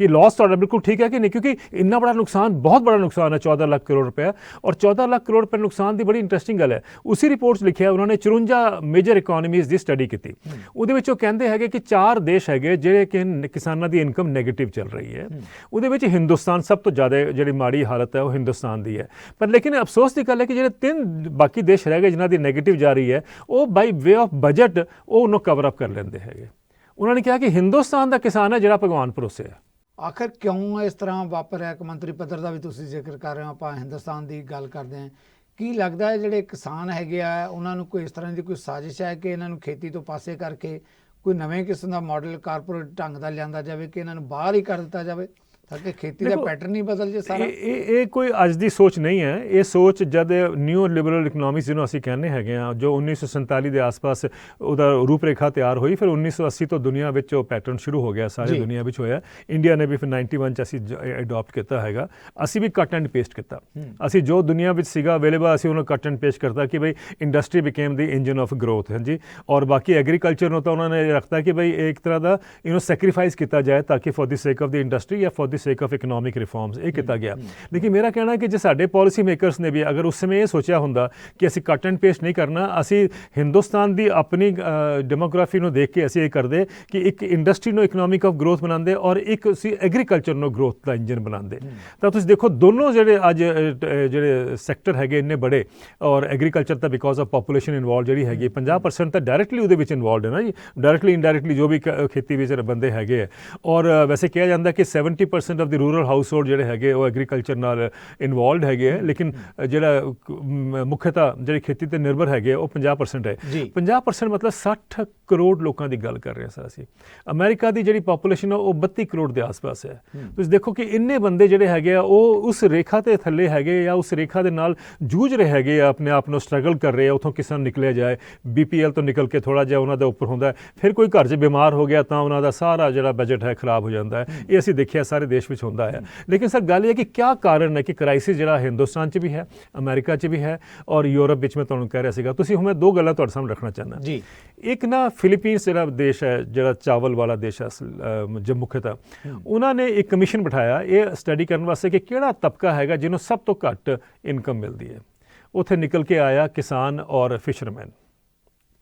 ਕਿ ਲਾਸ ਤੁਹਾਡਾ ਬਿਲਕੁਲ ਠੀਕ ਹੈ ਕਿ ਨਹੀਂ ਕਿਉਂਕਿ ਇੰਨਾ ਬੜਾ ਨੁਕਸਾਨ ਬਹੁਤ ਬੜਾ ਨੁਕਸਾਨ ਹੈ 14 ਲੱਖ ਕਰੋੜ ਰੁਪਏ ਔਰ 14 ਲੱਖ ਕਰੋੜ ਰੁਪਏ ਨੁਕਸਾਨ ਦੀ ਬੜੀ ਇੰਟਰਸਟਿੰਗ ਗੱਲ ਹੈ ਉਸੇ ਰਿਪੋਰਟ ਲਿਖਿਆ ਉਹਨਾਂ ਨੇ 54 ਮੇਜਰ ਇਕਨੋਮੀਜ਼ ਦੀ ਸਟੱਡੀ ਕੀਤੀ ਉਹਦੇ ਵਿੱਚ ਉਹ ਕਹਿੰਦੇ ਹੈਗੇ ਕਿ ਚਾਰ ਦੇਸ਼ ਹੈਗੇ ਜਿਹੜੇ ਕਿ ਕਿਸਾਨਾਂ ਦੀ ਇਨਕਮ 네ਗੇਟਿਵ ਚੱਲ ਰਹੀ ਹੈ ਉਹਦੇ ਵਿੱਚ ਹਿੰਦੁਸਤਾਨ ਸਭ ਤੋਂ ਜ਼ਿਆਦਾ ਜਿਹੜੀ ਮਾੜੀ ਹਾਲਤ ਹੈ ਉਹ ਹਿੰਦੁਸਤਾਨ ਦੀ ਹੈ ਪਰ ਲੇਕਿਨ ਅਫਸੋਸ ਦੀ ਗੱਲ ਹੈ ਕਿ ਜਿਹੜੇ ਤਿੰਨ ਬਾਕੀ ਦੇਸ਼ ਰਹਿ ਗਏ ਜਿਨ੍ਹਾਂ ਦੀ 네ਗੇਟਿਵ ਜਾ ਰਹੀ ਹੈ ਉਹ ਬਾਈ ਵੇ ਆਫ ਬਜਟ ਉਹ ਉਹਨੂੰ ਕਵਰ ਅਪ ਕਰ ਲੈਂਦੇ ਹੈਗੇ ਉਹਨਾਂ ਨੇ ਕਿਹਾ ਕਿ ਹਿੰਦੁਸਤਾਨ ਦਾ ਕਿਸਾਨ ਹੈ ਜਿਹੜਾ ਭਗਵਾਨ ਭਰੋਸੇ ਹੈ ਆਖਰ ਕਿਉਂ ਇਸ ਤਰ੍ਹਾਂ ਵਾਪਰਿਆ? ਇੱਕ ਮੰਤਰੀ ਪੱਧਰ ਦਾ ਵੀ ਤੁਸੀਂ ਜ਼ਿਕਰ ਕਰ ਰਹੇ ਹੋ, ਆਪਾਂ ਹਿੰਦੁਸਤਾਨ ਦੀ ਗੱਲ ਕਰਦੇ ਹਾਂ। ਕੀ ਲੱਗਦਾ ਹੈ ਜਿਹੜੇ ਕਿਸਾਨ ਹੈਗੇ ਆ, ਉਹਨਾਂ ਨੂੰ ਕੋਈ ਇਸ ਤਰ੍ਹਾਂ ਦੀ ਕੋਈ ਸਾਜ਼ਿਸ਼ ਹੈ ਕਿ ਇਹਨਾਂ ਨੂੰ ਖੇਤੀ ਤੋਂ ਪਾਸੇ ਕਰਕੇ ਕੋਈ ਨਵੇਂ ਕਿਸਮ ਦਾ ਮਾਡਲ ਕਾਰਪੋਰੇਟ ਢੰਗ ਦਾ ਲਿਆਂਦਾ ਜਾਵੇ, ਕਿ ਇਹਨਾਂ ਨੂੰ ਬਾਹਰ ਹੀ ਕਰ ਦਿੱਤਾ ਜਾਵੇ? ਤਾਂ ਕਿ ਖੇਤੀ ਦਾ ਪੈਟਰਨ ਹੀ ਬਦਲ ਜੇ ਸਾਰਾ। ਇਹ ਇਹ ਕੋਈ ਅੱਜ ਦੀ ਸੋਚ ਨਹੀਂ ਹੈ। ਇਹ ਸੋਚ ਜਦ ਨਿਊ ਲਿਬਰਲ ਇਕਨੋਮਿਕਸ ਜਿਹਨੂੰ ਅਸੀਂ ਕਹਿੰਦੇ ਹੈਗੇ ਆ ਜੋ 1947 ਦੇ ਆਸ-ਪਾਸ ਉਹਦਾ ਰੂਪਰੇਖਾ ਤਿਆਰ ਹੋਈ ਫਿਰ 1980 ਤੋਂ ਦੁਨੀਆ ਵਿੱਚ ਉਹ ਪੈਟਰਨ ਸ਼ੁਰੂ ਹੋ ਗਿਆ ਸਾਰੀ। ਦੁਨੀਆ ਵਿੱਚ ਹੋਇਆ। ਇੰਡੀਆ ਨੇ ਵੀ ਫਿਰ 91 ਚ ਅਸੀਂ ਅਡਾਪਟ ਕੀਤਾ ਹੈਗਾ। ਅਸੀਂ ਵੀ ਕੱਟ ਐਂਡ ਪੇਸਟ ਕੀਤਾ। ਅਸੀਂ ਜੋ ਦੁਨੀਆ ਵਿੱਚ ਸੀਗਾ ਅਵੇਲੇਬਲ ਅਸੀਂ ਉਹਨੂੰ ਕੱਟ ਐਂਡ ਪੇਸਟ ਕਰਤਾ ਕਿ ਬਈ industry became the engine of growth ਹਾਂਜੀ। ਔਰ ਬਾਕੀ ਐਗਰੀਕਲਚਰ ਨੂੰ ਤਾਂ ਉਹਨਾਂ ਨੇ ਰੱਖਤਾ ਕਿ ਇਹ ਇੱਕ ਤਰ੍ਹਾਂ ਦਾ ਇਹਨੂੰ ਸੈਕਰੀਫਾਈਸ ਕੀਤਾ ਜਾਏ ਤਾਂ ਕਿ for the sake of the industry ਜਾਂ for the sake of economic reforms ਇਹ ਕੀਤਾ ਗਿਆ। ਲੇਕਿਨ ਮੇਰਾ ਕਹਿਣਾ ਹੈ ਕਿ ਜੇ ਸਾਡੇ ਪਾਲਿਸੀ ਮੇਕਰਸ ਨੇ ਵੀ ਅਗਰ ਉਸ ਸਮੇਂ ਇਹ ਸੋਚਿਆ ਹੁੰਦਾ ਕਿ ਅਸੀਂ ਕੱਟ ਐਂਡ ਪੇਸਟ ਨਹੀਂ ਕਰਨਾ ਅਸੀਂ ਹਿੰਦੁਸਤਾਨ ਦੀ ਆਪਣੀ ਡੈਮੋਗ੍ਰਾਫੀ ਨੂੰ ਦੇਖ ਕੇ ਅਸੀਂ ਇਹ ਕਰਦੇ ਕਿ ਇੱਕ ਇੰਡਸਟਰੀ ਨੂੰ ਇਕਨੋਮਿਕ ਆਫ ਗਰੋਥ ਬਣਾਉਂਦੇ ਔਰ ਇੱਕ ਅਸੀਂ ਐਗਰੀਕਲਚਰ ਨੂੰ ਗਰੋਥ ਦਾ ਇੰਜਨ ਬਣਾਉਂਦੇ। ਤਾਂ ਤੁਸੀਂ ਦੇਖੋ ਦੋਨੋਂ ਜਿਹੜੇ ਅੱਜ ਜਿਹੜੇ ਸੈਕਟਰ ਹੈਗੇ ਇੰਨੇ ਬੜੇ ਔਰ ਐਗਰੀਕਲਚਰ ਤਾਂ ਬਿਕੋਜ਼ ਆਫ ਪੋਪੂਲੇਸ਼ਨ ਇਨਵੋਲਵ ਜਿਹੜੀ ਹੈਗੀ 50% ਤਾਂ ਡਾਇਰੈਕਟਲੀ ਉਹਦੇ ਵਿੱਚ ਇਨਵੋਲਵਡ ਹੈ ਨਾ ਜੀ। ਡਾਇਰੈਕਟਲੀ ਇਨਡਾਇਰੈਕਟਲੀ ਜੋ ਵੀ ਖੇਤੀ ਵਿੱਚ ਬੰਦੇ ਹੈਗੇ ਹੈ। ਔਰ ਵੈਸੇ ਕਿਹਾ ਜਾਂਦਾ ਕਿ 70% 50% ਆਫ ਦੀ ਰੂਰਲ ਹਾਊਸਹੋਲਡ ਜਿਹੜੇ ਹੈਗੇ ਉਹ ਐਗਰੀਕਲਚਰ ਨਾਲ ਇਨਵੋਲਡ ਹੈਗੇ ਹੈ। ਲੇਕਿਨ ਜਿਹੜਾ ਮੁੱਖਤਾ ਜਿਹੜੀ ਖੇਤੀ ਤੇ ਨਿਰਭਰ ਹੈਗੇ ਉਹ 50% ਹੈ। ਜੀ। 50% ਮਤਲਬ 60 ਕਰੋੜ ਲੋਕਾਂ ਦੀ ਗੱਲ ਕਰ ਰਹੇ ਸਰ ਅਸੀਂ। ਅਮਰੀਕਾ ਦੀ ਜਿਹੜੀ ਪੋਪੂਲੇਸ਼ਨ ਹੈ ਉਹ 32 ਕਰੋੜ ਦੇ ਆਸ-ਪਾਸ ਹੈ। ਤੁਸੀਂ ਦੇਖੋ ਕਿ ਇੰਨੇ ਬੰਦੇ ਜਿਹੜੇ ਹੈਗੇ ਆ ਉਹ ਉਸ ਰੇਖਾ ਤੇ ਥੱਲੇ ਹੈਗੇ ਜਾਂ ਉਸ ਰੇਖਾ ਦੇ ਨਾਲ ਜੂਝ ਰਹੇ ਹੈਗੇ ਆ ਆਪਣੇ ਆਪ ਨੂੰ ਸਟਰਗਲ ਕਰ ਰਹੇ ਆ ਉਥੋਂ ਕਿਸਾਨ ਨਿਕਲਿਆ ਜਾਏ ਬੀਪੀਐਲ ਤੋਂ ਨਿਕਲ ਕੇ ਥੋੜਾ ਜਿਹਾ ਉਹਨਾਂ ਦਾ ਉੱਪਰ ਹੁੰਦਾ ਫਿਰ ਕੋਈ ਘਰ 'ਚ ਬਿਮਾਰ ਹੋ ਗਿਆ ਤਾਂ ਉਹਨਾਂ ਦਾ ਸਾਰਾ ਜਿਹੜਾ ਬਜਟ ਹੈ ਖਰਾਬ ਹੋ ਜਾਂਦਾ ਹੈ। ਇਹ ਅਸੀਂ ਦੇਖਿਆ ਸਾਰੇ ਦੇਸ਼ ਵਿੱਚ ਹੁੰਦਾ ਹੈ। ਲੇਕਿਨ ਸਰ ਗੱਲ ਇਹ ਹੈ ਕਿ ਕਿਆ ਕਾਰਨ ਹੈ ਕਿ ਕ੍ਰਾਈਸਿਸ ਜਿਹੜਾ ਹਿੰਦੁਸਤਾਨ 'ਚ ਵੀ ਹੈ ਅਮਰੀਕਾ 'ਚ ਵੀ ਹੈ ਔਰ ਯੂਰਪ ਵਿੱਚ ਮੈਂ ਤੁਹਾਨੂੰ ਕਹਿ ਰਿਹਾ ਸੀਗਾ। ਤੁਸੀਂ ਹੁਣ ਮੈਂ ਦੋ ਗੱਲਾਂ ਤੁਹਾਡੇ ਸਾਹਮਣੇ ਰੱਖਣਾ ਚਾਹੁੰਦਾ ਜੀ। ਇੱਕ ਨਾ ਫਿਲੀਪੀਨਸ ਜਿਹੜਾ ਦੇਸ਼ ਹੈ ਜਿਹੜਾ ਚਾਵਲ ਵਾਲਾ ਦੇਸ਼ ਹੈ ਅਸਲ, ਅਮ, ਜੋ ਮੁੱਖਤਾ ਉਹਨਾਂ ਨੇ ਇੱਕ ਕਮਿਸ਼ਨ ਬਿਠਾਇਆ ਇਹ ਸਟੱਡੀ ਕਰਨ ਵਾਸਤੇ ਕਿ ਕਿਹੜਾ ਤਬਕਾ ਹੈਗਾ ਜਿਹਨੂੰ ਸਭ ਤੋਂ ਘੱਟ ਇਨਕਮ ਮਿਲਦੀ ਹੈ। ਉੱਥੇ ਨਿਕਲ ਕੇ ਆਇਆ ਕਿਸਾਨ ਔਰ ਫਿਸ਼ਰਮੈਨ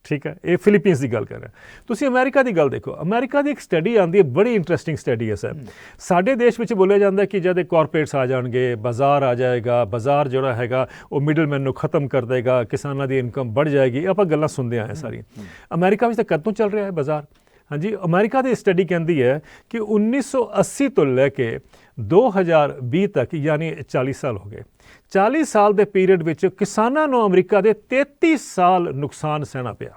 ਠੀਕ ਹੈ ਇਹ ਫਿਲੀਪੀਨਸ ਦੀ ਗੱਲ ਕਰ ਰਿਹਾ। ਤੁਸੀਂ ਅਮਰੀਕਾ ਦੀ ਗੱਲ ਦੇਖੋ ਅਮਰੀਕਾ ਦੀ ਇੱਕ ਸਟੱਡੀ ਆਂਦੀ ਹੈ ਬੜੀ ਇੰਟਰਸਟਿੰਗ ਸਟੱਡੀ ਹੈ ਸਰ। ਸਾਡੇ ਦੇਸ਼ ਵਿੱਚ ਬੋਲਿਆ ਜਾਂਦਾ ਕਿ ਜਦ ਕਾਰਪੋਰੇਟਸ ਆ ਜਾਣਗੇ ਬਾਜ਼ਾਰ ਆ ਜਾਏਗਾ ਬਾਜ਼ਾਰ ਜਿਹੜਾ ਹੈਗਾ ਉਹ ਮਿਡਲਮੈਨ ਨੂੰ ਖਤਮ ਕਰ ਦੇਗਾ ਕਿਸਾਨਾਂ ਦੀ ਇਨਕਮ ਵੱਧ ਜਾਏਗੀ ਇਹ ਆਪਾਂ ਗੱਲਾਂ ਸੁਣਦੇ ਆਏ ਸਾਰੀਆਂ। ਅਮਰੀਕਾ ਵਿੱਚ ਤਾਂ ਕਦੋਂ ਚੱਲ ਰਿਹਾ ਹੈ ਬਾਜ਼ਾਰ? ਹਾਂਜੀ ਅਮਰੀਕਾ ਦੀ ਸਟੱਡੀ ਕਹਿੰਦੀ ਹੈ ਕਿ 1980 ਤੋਂ ਲੈ ਕੇ 2020 ਤੱਕ ਯਾਨੀ 40 ਸਾਲ ਹੋ ਗਏ। 40 ਸਾਲ ਦੇ ਪੀਰੀਅਡ ਵਿੱਚ ਕਿਸਾਨਾਂ ਨੂੰ ਅਮਰੀਕਾ ਦੇ 33 ਸਾਲ ਨੁਕਸਾਨ ਸਹਿਣਾ ਪਿਆ।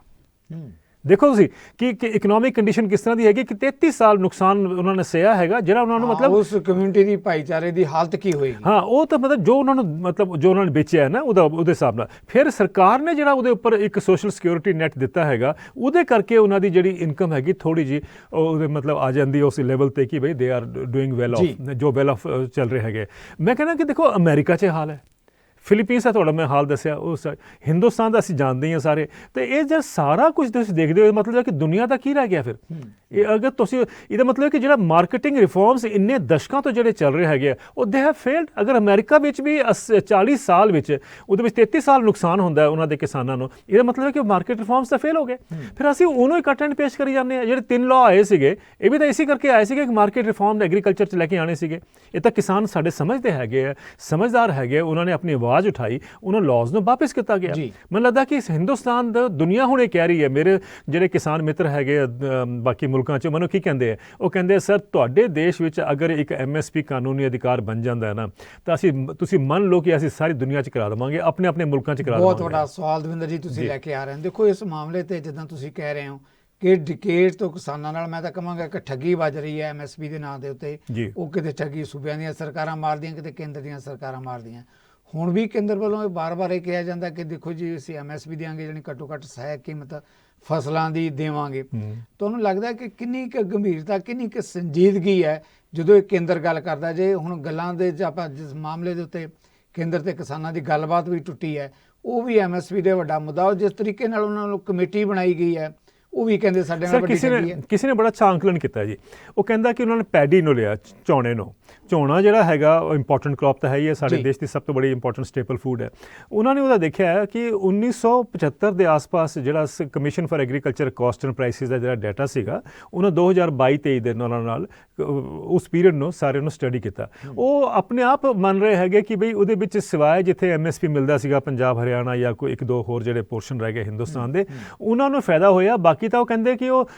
ਦੇਖੋ ਤੁਸੀਂ ਕਿ ਕਿ ਇਕਨੋਮਿਕ ਕੰਡੀਸ਼ਨ ਕਿਸ ਤਰ੍ਹਾਂ ਦੀ ਹੈਗੀ ਕਿ 33 ਸਾਲ ਨੁਕਸਾਨ ਉਹਨਾਂ ਨੇ ਸਹਿਆ ਹੈਗਾ ਜਿਹੜਾ ਉਹਨਾਂ ਨੂੰ ਮਤਲਬ ਉਸ ਕਮਿਊਨਿਟੀ ਦੀ ਭਾਈਚਾਰੇ ਦੀ ਹਾਲਤ ਕੀ ਹੋਏਗੀ? ਹਾਂ ਉਹ ਤਾਂ ਮਤਲਬ ਜੋ ਉਹਨਾਂ ਨੂੰ ਮਤਲਬ ਜੋ ਉਹਨਾਂ ਨੇ ਵੇਚਿਆ ਹੈ ਨਾ ਉਹਦਾ ਉਹਦੇ ਹਿਸਾਬ ਨਾਲ। ਫਿਰ ਸਰਕਾਰ ਨੇ ਜਿਹੜਾ ਉਹਦੇ ਉੱਪਰ ਇੱਕ ਸੋਸ਼ਲ ਸਿਕਿਉਰਿਟੀ ਨੈਟ ਦਿੱਤਾ ਹੈਗਾ ਉਹਦੇ ਕਰਕੇ ਉਹਨਾਂ ਦੀ ਜਿਹੜੀ ਇਨਕਮ ਹੈਗੀ ਥੋੜੀ ਜੀ ਉਹਦੇ ਮਤਲਬ ਆ ਜਾਂਦੀ ਉਸ ਲੈਵਲ ਤੇ ਕਿ ਬਈ they are doing well. Off ਜੋ ਵੈਲ ਆਫ ਚੱਲ ਰਹੇ ਹੈਗੇ ਮੈਂ ਕਹਿੰਦਾ ਕਿ ਦੇਖੋ ਅਮਰੀਕਾ 'ਚ ਹਾਲ ਹੈ। ਫਿਲੀਪੀਨਸ ਦਾ ਤੁਹਾਡਾ ਮੈਂ ਹਾਲ ਦੱਸਿਆ ਉਹ ਸਾ- ਹਿੰਦੁਸਤਾਨ ਦਾ ਅਸੀਂ ਜਾਣਦੇ ਹੀ ਹਾਂ ਸਾਰੇ। ਤੇ ਇਹ ਜੇ ਸਾਰਾ ਕੁਝ ਤੁਸੀਂ ਦੇਖਦੇ ਹੋ ਮਤਲਬ ਹੈ ਕਿ ਦੁਨੀਆ ਦਾ ਕੀ ਰਹਿ ਗਿਆ ਫਿਰ? ਇਹ ਅਗਰ ਤੁਸੀਂ ਇਹਦਾ ਮਤਲਬ ਹੈ ਕਿ ਜਿਹੜਾ ਮਾਰਕੀਟਿੰਗ ਰਿਫਾਰਮਸ ਇੰਨੇ ਦਸ਼ਕਾਂ ਤੋਂ ਜਿਹੜੇ ਚੱਲ ਰਹੇ ਹੈਗੇ ਆ ਉਹ ਦੇ ਹੈਵ ਫੇਲਡ ਅਗਰ ਅਮਰੀਕਾ ਵਿੱਚ ਵੀ ਅੱਸ- 40 ਸਾਲ ਵਿੱਚ ਉਹਦੇ ਵਿੱਚ 33 ਸਾਲ ਨੁਕਸਾਨ ਹੁੰਦਾ ਹੈ ਉਹਨਾਂ ਦੇ ਕਿਸਾਨਾਂ ਨੂੰ ਇਹਦਾ ਮਤਲਬ ਹੈ ਕਿ ਮਾਰਕੀਟ ਰਿਫਾਰਮਸ ਤਾਂ ਫੇਲ ਹੋ ਗਏ। ਫਿਰ ਅਸੀਂ ਉਹਨੂੰ ਹੀ ਕੱਟ ਐਂਡ ਪੇਸ਼ ਕਰੀ ਜਾਂਦੇ ਆ ਜਿਹੜੇ ਤਿੰਨ ਲਾਅ ਆਏ ਸੀਗੇ ਇਹ ਵੀ ਤਾਂ ਇਸੇ ਕਰਕੇ ਆਏ ਸੀਗੇ ਕਿ ਮਾਰਕੀਟ ਰਿਫਾਰਮ ਐਗਰੀਕਲਚਰ ਚ ਲੈ ਕੇ ਆਣੇ ਸੀਗੇ। ਇਹ ਤਾਂ ਕਿਸਾਨ ਸਾਡੇ ਸਮਝਦੇ ਹੈਗੇ ਆ ਸਮਝਦਾਰ ਹੈਗੇ ਆ, ਉਹਨਾਂ ਨੇ ਆਪਣੀ ਆਵਾਜ਼ ਉਠਾਈ ਉਹਨਾਂ ਲਾਜ਼ ਨੂੰ ਵਾਪਸ ਕੀਤਾ ਗਿਆ। ਮੈਨੂੰ ਲੱਗਦਾ ਕਿ ਇਸ ਹਿੰਦੁਸਤਾਨ ਦਾ ਦੁਨੀਆ ਹੁਣ ਇਹ ਕਹਿ ਰਹੀ ਹੈ ਮੇਰੇ ਜਿਹੜੇ ਕਿਸਾਨ ਮਿੱਤਰ ਹੈਗੇ ਬਾਕੀ ਮੁਲਕਾਂ 'ਚ ਮੈਨੂੰ ਕੀ ਕਹਿੰਦੇ ਆ ਉਹ ਕਹਿੰਦੇ ਸਰ ਤੁਹਾਡੇ ਦੇਸ਼ ਵਿੱਚ ਅਗਰ ਇੱਕ ਐਮਐਸਪੀ ਕਾਨੂੰਨੀ ਅਧਿਕਾਰ ਬਣ ਜਾਂਦਾ ਹੈ ਨਾ ਤਾਂ ਅਸੀਂ ਤੁਸੀਂ ਮੰਨ ਲਓ ਕਿ ਅਸੀਂ ਸਾਰੀ ਦੁਨੀਆ 'ਚ ਕਰਾ ਦੇਵਾਂਗੇ ਆਪਣੇ ਆਪਣੇ ਮੁਲਕਾਂ 'ਚ ਕਰਾ ਬਹੁਤ ਦੇਵਾਂਗੇ ਵੱਡਾ ਸਵਾਲ ਦਵਿੰਦਰ ਜੀ ਤੁਸੀਂ। ਲੈ ਕੇ ਆ ਰਹੇ ਹੋ ਦੇਖੋ ਇਸ ਮਾਮਲੇ ਤੇ ਜਿੱਦਾਂ ਤੁਸੀਂ ਕਹਿ ਰਹੇ ਹੋ ਕਿ ਡਿਕੇਡ ਤੋਂ ਕਿਸਾਨਾਂ ਨਾਲ ਮੈਂ ਤਾਂ ਕਹਾਂਗਾ ਕਿ ਠੱਗੀ ਵੱਜ ਰਹੀ ਹੈ ਐਮਐਸਪੀ ਦੇ ਨਾਂ ਦੇ ਉੱਤੇ। ਉਹ ਕਿਤੇ ਠੱਗੀ ਸੂਬਿਆਂ ਦੀਆਂ ਸਰਕਾਰਾਂ ਮਾਰਦੀਆਂ ਕਿਤੇ ਕੇਂਦਰ ਦੀਆਂ ਸਰਕਾਰਾਂ ਮਾਰਦੀਆਂ ਹੁਣ ਵੀ ਕੇਂਦਰ ਵੱਲੋਂ ਇਹ ਬਾਰ-ਬਾਰ ਇਹ ਕਿਹਾ ਜਾਂਦਾ ਕਿ ਦੇਖੋ ਜੀ ਅਸੀਂ ਐਮਐਸਪੀ ਦਿਆਂਗੇ ਜਿਹੜੀ ਘੱਟੋ ਘੱਟ ਸਹਾਇਕ ਕੀਮਤ ਫਸਲਾਂ ਦੀ ਦੇਵਾਂਗੇ। ਤੁਹਾਨੂੰ ਲੱਗਦਾ ਕਿ ਕਿੰਨੀ ਕੁ ਗੰਭੀਰਤਾ ਕਿੰਨੀ ਕੁ ਸੰਜੀਦਗੀ ਹੈ ਜਦੋਂ ਇਹ ਕੇਂਦਰ ਗੱਲ ਕਰਦਾ ਜੇ ਹੁਣ ਗੱਲਾਂ ਦੇ ਆਪਾਂ ਜਿਸ ਮਾਮਲੇ ਦੇ ਉੱਤੇ ਕੇਂਦਰ ਤੇ ਕਿਸਾਨਾਂ ਦੀ ਗੱਲਬਾਤ ਵੀ ਟੁੱਟੀ ਹੈ ਉਹ ਵੀ ਐਮਐਸਪੀ ਦੇ ਵੱਡਾ ਮੁੱਦਾ ਔਰ ਜਿਸ ਤਰੀਕੇ ਨਾਲ ਉਹਨਾਂ ਨੂੰ ਕਮੇਟੀ ਬਣਾਈ ਗਈ ਹੈ ਉਹ ਵੀ ਕਹਿੰਦੇ ਸਾਡੇ ਨਾਲ ਸਰ ਵੱਡੀ ਕਿਸੇ ਠੱਗੀ ਨੇ ਹੈ। ਕਿਸੇ ਨੇ ਬੜਾ ਅੱਛਾ ਅੰਕਲਨ ਕੀਤਾ ਜੀ। ਉਹ ਕਹਿੰਦਾ ਕਿ ਉਹਨਾਂ ਨੇ ਪੈਡੀ ਨੂੰ ਲਿਆ ਚ- ਝੋਨੇ ਨੂੰ। ਝੋਨਾ ਜਿਹੜਾ ਹੈਗਾ ਉਹ ਇੰਪੋਰਟੈਂਟ ਕ੍ਰੌਪ ਤਾਂ ਹੈ ਹੀ ਹੈ ਸਾਡੇ ਜੀ। ਦੇਸ਼ ਦੀ ਸਭ ਤੋਂ ਬੜੀ ਇੰਪੋਰਟੈਂਟ ਸਟੇਪਲ ਫੂਡ ਹੈ। ਉਹਨਾਂ ਨੇ ਉਹਦਾ ਦੇਖਿਆ ਹੈ ਕਿ 1975 ਦੇ ਆਸ-ਪਾਸ ਜਿਹੜਾ commission for agriculture cost and prices ਦਾ ਜਿਹੜਾ ਡਾਟਾ ਸੀਗਾ ਉਹਨਾਂ 2022-23 ਦੇ ਨਾਲ ਨਾਲ ਅਹ, ਉਸ ਪੀਰੀਅਡ ਨੂੰ ਸਾਰੇ ਨੂੰ ਸਟੱਡੀ ਕੀਤਾ। ਉਹ ਆਪਣੇ ਆਪ ਮੰਨ ਰਹੇ ਹੈਗੇ ਕਿ ਬਈ ਉਹਦੇ ਵਿੱਚ ਸਿਵਾਏ ਜਿੱਥੇ ਐਮਐਸਪੀ ਮਿਲਦਾ ਸੀਗਾ ਪੰਜਾਬ ਹਰਿਆਣਾ ਜਾਂ ਕੋਈ ਇੱਕ ਦੋ ਹੋਰ ਜਿਹੜੇ ਪੋਰਸ਼ਨ ਰਹਿ ਗਏ ਹਿੰਦੁਸਤਾਨ ਦੇ ਉਹਨਾਂ ਨੂੰ ਫਾਇਦਾ ਹੋਇਆ ਬਾਕੀ ਤਾਂ ਉਹ ਕਹਿੰਦੇ ਕਿ ਉਹ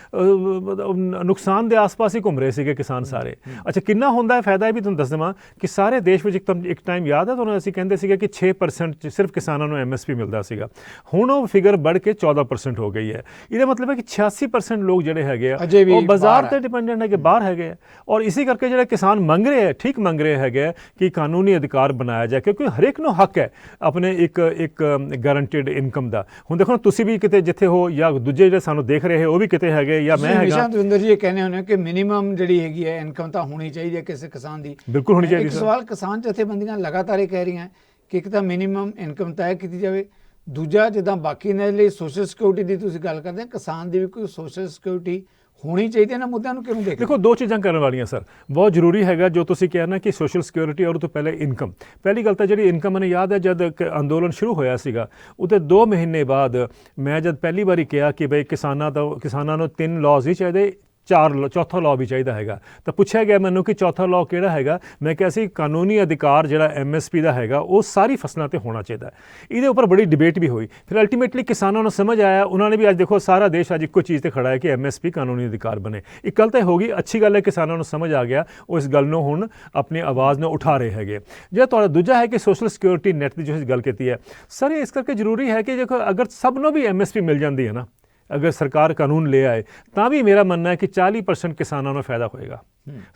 ਨੁਕਸਾਨ ਦੇ ਆਸ-ਪਾਸ ਹੀ ਘੁੰਮ ਰਹੇ ਸੀਗੇ ਕਿਸਾਨ ਸਾਰੇ। ਅੱਛਾ ਕਿੰਨਾ ਹੁੰਦਾ ਹੈ ਫਾਇਦਾ ਇਹ ਵੀ ਤੁਹਾਨੂੰ ਦੱਸ ਦੇਵਾਂ ਕਿ ਸਾਰੇ ਦੇਸ਼ ਵਿੱਚ ਇੱਕ ਟਾਈਮ ਯਾਦ ਹੈ ਤੁਹਾਨੂੰ ਅਸੀਂ ਕਹਿੰਦੇ ਸੀਗੇ ਕਿ 6% ਚ ਸਿਰਫ ਕਿਸਾਨਾਂ ਨੂੰ ਐਮਐਸਪੀ ਮਿਲਦਾ ਸੀਗਾ। ਹੁਣ ਉਹ ਫਿਗਰ ਵੱਧ ਕੇ 14% ਹੋ ਗਈ ਹੈ। ਇਹਦਾ ਮਤਲਬ ਹੈ ਕਿ 86% ਲੋਕ ਜਿਹੜੇ ਹੈਗੇ ਆ ਉਹ ਬਾਜ਼ਾਰ ਤੇ। ਡਿਪੈਂਡੈਂਟ ਹੈ ਕਿ ਬਾਹਰ ਹੈਗੇ ਆ। ਔਰ ਇਸੇ ਕਰਕੇ ਜਿਹੜੇ ਕਿਸਾਨ ਮੰਗ ਰਹੇ ਹੈ ਠੀਕ ਮੰਗ ਰਹੇ ਹੈਗੇ ਕਿ ਕਾਨੂੰਨੀ ਅਧਿਕਾਰ ਬਣਾਇਆ ਜਾਏ ਕਿਉਂਕਿ ਹਰੇਕ ਨੂੰ ਹੱਕ ਹੈ ਆਪਣੇ ਇੱਕ ਇੱਕ ਗਾਰੰਟੀਡ ਇਨਕਮ ਦਾ। ਹੁਣ ਦੇਖੋ ਤੁਸੀਂ ਵੀ ਕਿਤੇ ਜਿੱਥੇ ਹੋ ਜਾਂ ਦੂਜੇ ਜਿਹੜੇ ਸਾਨੂੰ ਦੇਖ ਰਹੇ ਉਹ ਵੀ ਕਿਤੇ ਹੈਗੇ ਜਾਂ ਮੈਂ ਹੈਗਾ ਦਵਿੰਦਰ ਜੀ ਇਹ ਕਹਿੰਦੇ ਹੁੰਦੇ ਕਿ ਮਿਨੀਮਮ ਜਿਹੜੀ ਹੈਗੀ ਹੈ ਇਨਕਮ ਤਾਂ ਹੋਣੀ ਚਾਹੀਦੀ ਹੈ ਕਿਸੇ ਕਿਸਾਨ ਦੀ ਬਿਲਕੁਲ ਹੋਣੀ ਚਾਹੀਦੀ ਇੱਕ। ਸਵਾਲ ਕਿਸਾਨ ਜਥੇਬੰਦੀਆਂ ਲਗਾਤਾਰ ਇਹ ਕਹਿ ਰਹੀਆਂ ਕਿ ਇੱਕ ਤਾਂ ਮਿਨੀਮਮ ਇਨਕਮ ਤੈਅ ਕੀਤੀ ਜਾਵੇ ਦੂਜਾ ਜਿੱਦਾਂ ਬਾਕੀ ਨੇ ਲਈ ਸੋਸ਼ਲ ਸਿਕਿਉਰਿਟੀ ਦੀ ਤੁਸੀਂ ਗੱਲ ਕਰਦੇ ਕਿਸਾਨ ਦੀ ਵੀ ਕੋਈ ਸੋਸ਼ਲ ਸਿਕਿਉਰਿਟੀ ਹੋਣੀ ਚਾਹੀਦੀ ਇਹਨਾਂ ਮੁੱਦਿਆਂ ਨੂੰ ਕਿਉਂ ਦੇਖਦੇ? ਦੇਖੋ, ਦੋ ਚੀਜ਼ਾਂ ਕਰਨ ਵਾਲੀਆਂ, ਸਰ। ਬਹੁਤ ਜ਼ਰੂਰੀ ਹੈਗਾ, ਜੋ ਤੁਸੀਂ ਕਿਹਾ ਨਾ ਕਿ ਸੋਸ਼ਲ ਸਿਕਿਉਰਿਟੀ ਔਰ ਉਹ ਤੋਂ ਪਹਿਲੇ ਇਨਕਮ ਪਹਿਲੀ ਗੱਲ ਤਾਂ ਜਿਹੜੀ ਇਨਕਮ ਮੈਨੂੰ ਯਾਦ ਹੈ ਜਦ ਕ- ਅੰਦੋਲਨ ਸ਼ੁਰੂ ਹੋਇਆ ਸੀਗਾ, ਉਹਦੇ 2 ਮਹੀਨੇ ਬਾਅਦ ਮੈਂ ਜਦ ਪਹਿਲੀ ਵਾਰੀ ਕਿਹਾ ਕਿ ਬਈ ਕਿਸਾਨਾਂ ਦਾ, ਕਿਸਾਨਾਂ ਨੂੰ ਤਿੰਨ ਲਾਜ਼ ਹੀ ਚਾਹੀਦੇ ਚਾਰ law- ਚੌਥਾ ਲਾਅ ਵੀ ਚਾਹੀਦਾ ਹੈਗਾ। ਤਾਂ ਪੁੱਛਿਆ ਗਿਆ ਮੈਨੂੰ ਕਿ ਚੌਥਾ ਲਾਅ ਕਿਹੜਾ ਹੈਗਾ? ਮੈਂ ਕਿਹਾ ਸੀ ਕਾਨੂੰਨੀ ਅਧਿਕਾਰ ਜਿਹੜਾ ਐਮਐਸਪੀ ਦਾ ਹੈਗਾ, ਉਹ ਸਾਰੀ ਫਸਲਾਂ ਤੇ ਹੋਣਾ ਚਾਹੀਦਾ। ਇਹਦੇ ਉੱਪਰ ਬੜੀ ਡਿਬੇਟ ਵੀ ਹੋਈ। ਫਿਰ ਅਲਟੀਮੇਟਲੀ ਕਿਸਾਨਾਂ ਨੂੰ ਸਮਝ ਆਇਆ, ਉਹਨਾਂ ਨੇ ਵੀ ਅੱਜ ਦੇਖੋ ਸਾਰਾ ਦੇਸ਼ ਅੱਜ ਇੱਕੋ ਚੀਜ਼ ਤੇ ਖੜਾ ਹੈ ਕਿ ਐਮਐਸਪੀ ਕਾਨੂੰਨੀ ਅਧਿਕਾਰ ਬਣੇ। ਇੱਕ ਗੱਲ ਤਾਂ ਹੋ ਗਈ, ਅੱਛੀ ਗੱਲ ਹੈ ਕਿਸਾਨਾਂ ਨੂੰ ਸਮਝ ਆ ਗਿਆ, ਉਹ ਇਸ ਗੱਲ ਨੂੰ ਹੁਣ ਆਪਣੀ ਆਵਾਜ਼ ਨੂੰ ਉਠਾ ਰਹੇ ਹੈਗੇ। ਜੇ ਤੁਹਾਡਾ ਦੂਜਾ ਹੈ ਕਿ ਸੋਸ਼ਲ ਸਿਕਿਉਰਿਟੀ ਨੈਟ ਦੀ ਜੋ ਅਸੀਂ ਗੱਲ ਕੀਤੀ ਹੈ। ਸਰ ਇਸ ਕਰਕੇ ਜ਼ਰੂਰੀ ਹੈ ਕਿ ਦੇਖੋ ਅਗਰ ਸਭ ਨੂੰ ਵੀ ਐਮਐਸਪੀ ਮਿਲ ਜਾਂਦੀ ਹੈ ਨਾ ਅਗਰ ਸਰਕਾਰ ਕਾਨੂੰਨ ਲੈ ਆਏ, ਤਾਂ ਵੀ ਮੇਰਾ ਮੰਨਣਾ ਹੈ ਕਿ 40% ਕਿਸਾਨਾਂ ਨੂੰ ਫਾਇਦਾ ਹੋਏਗਾ।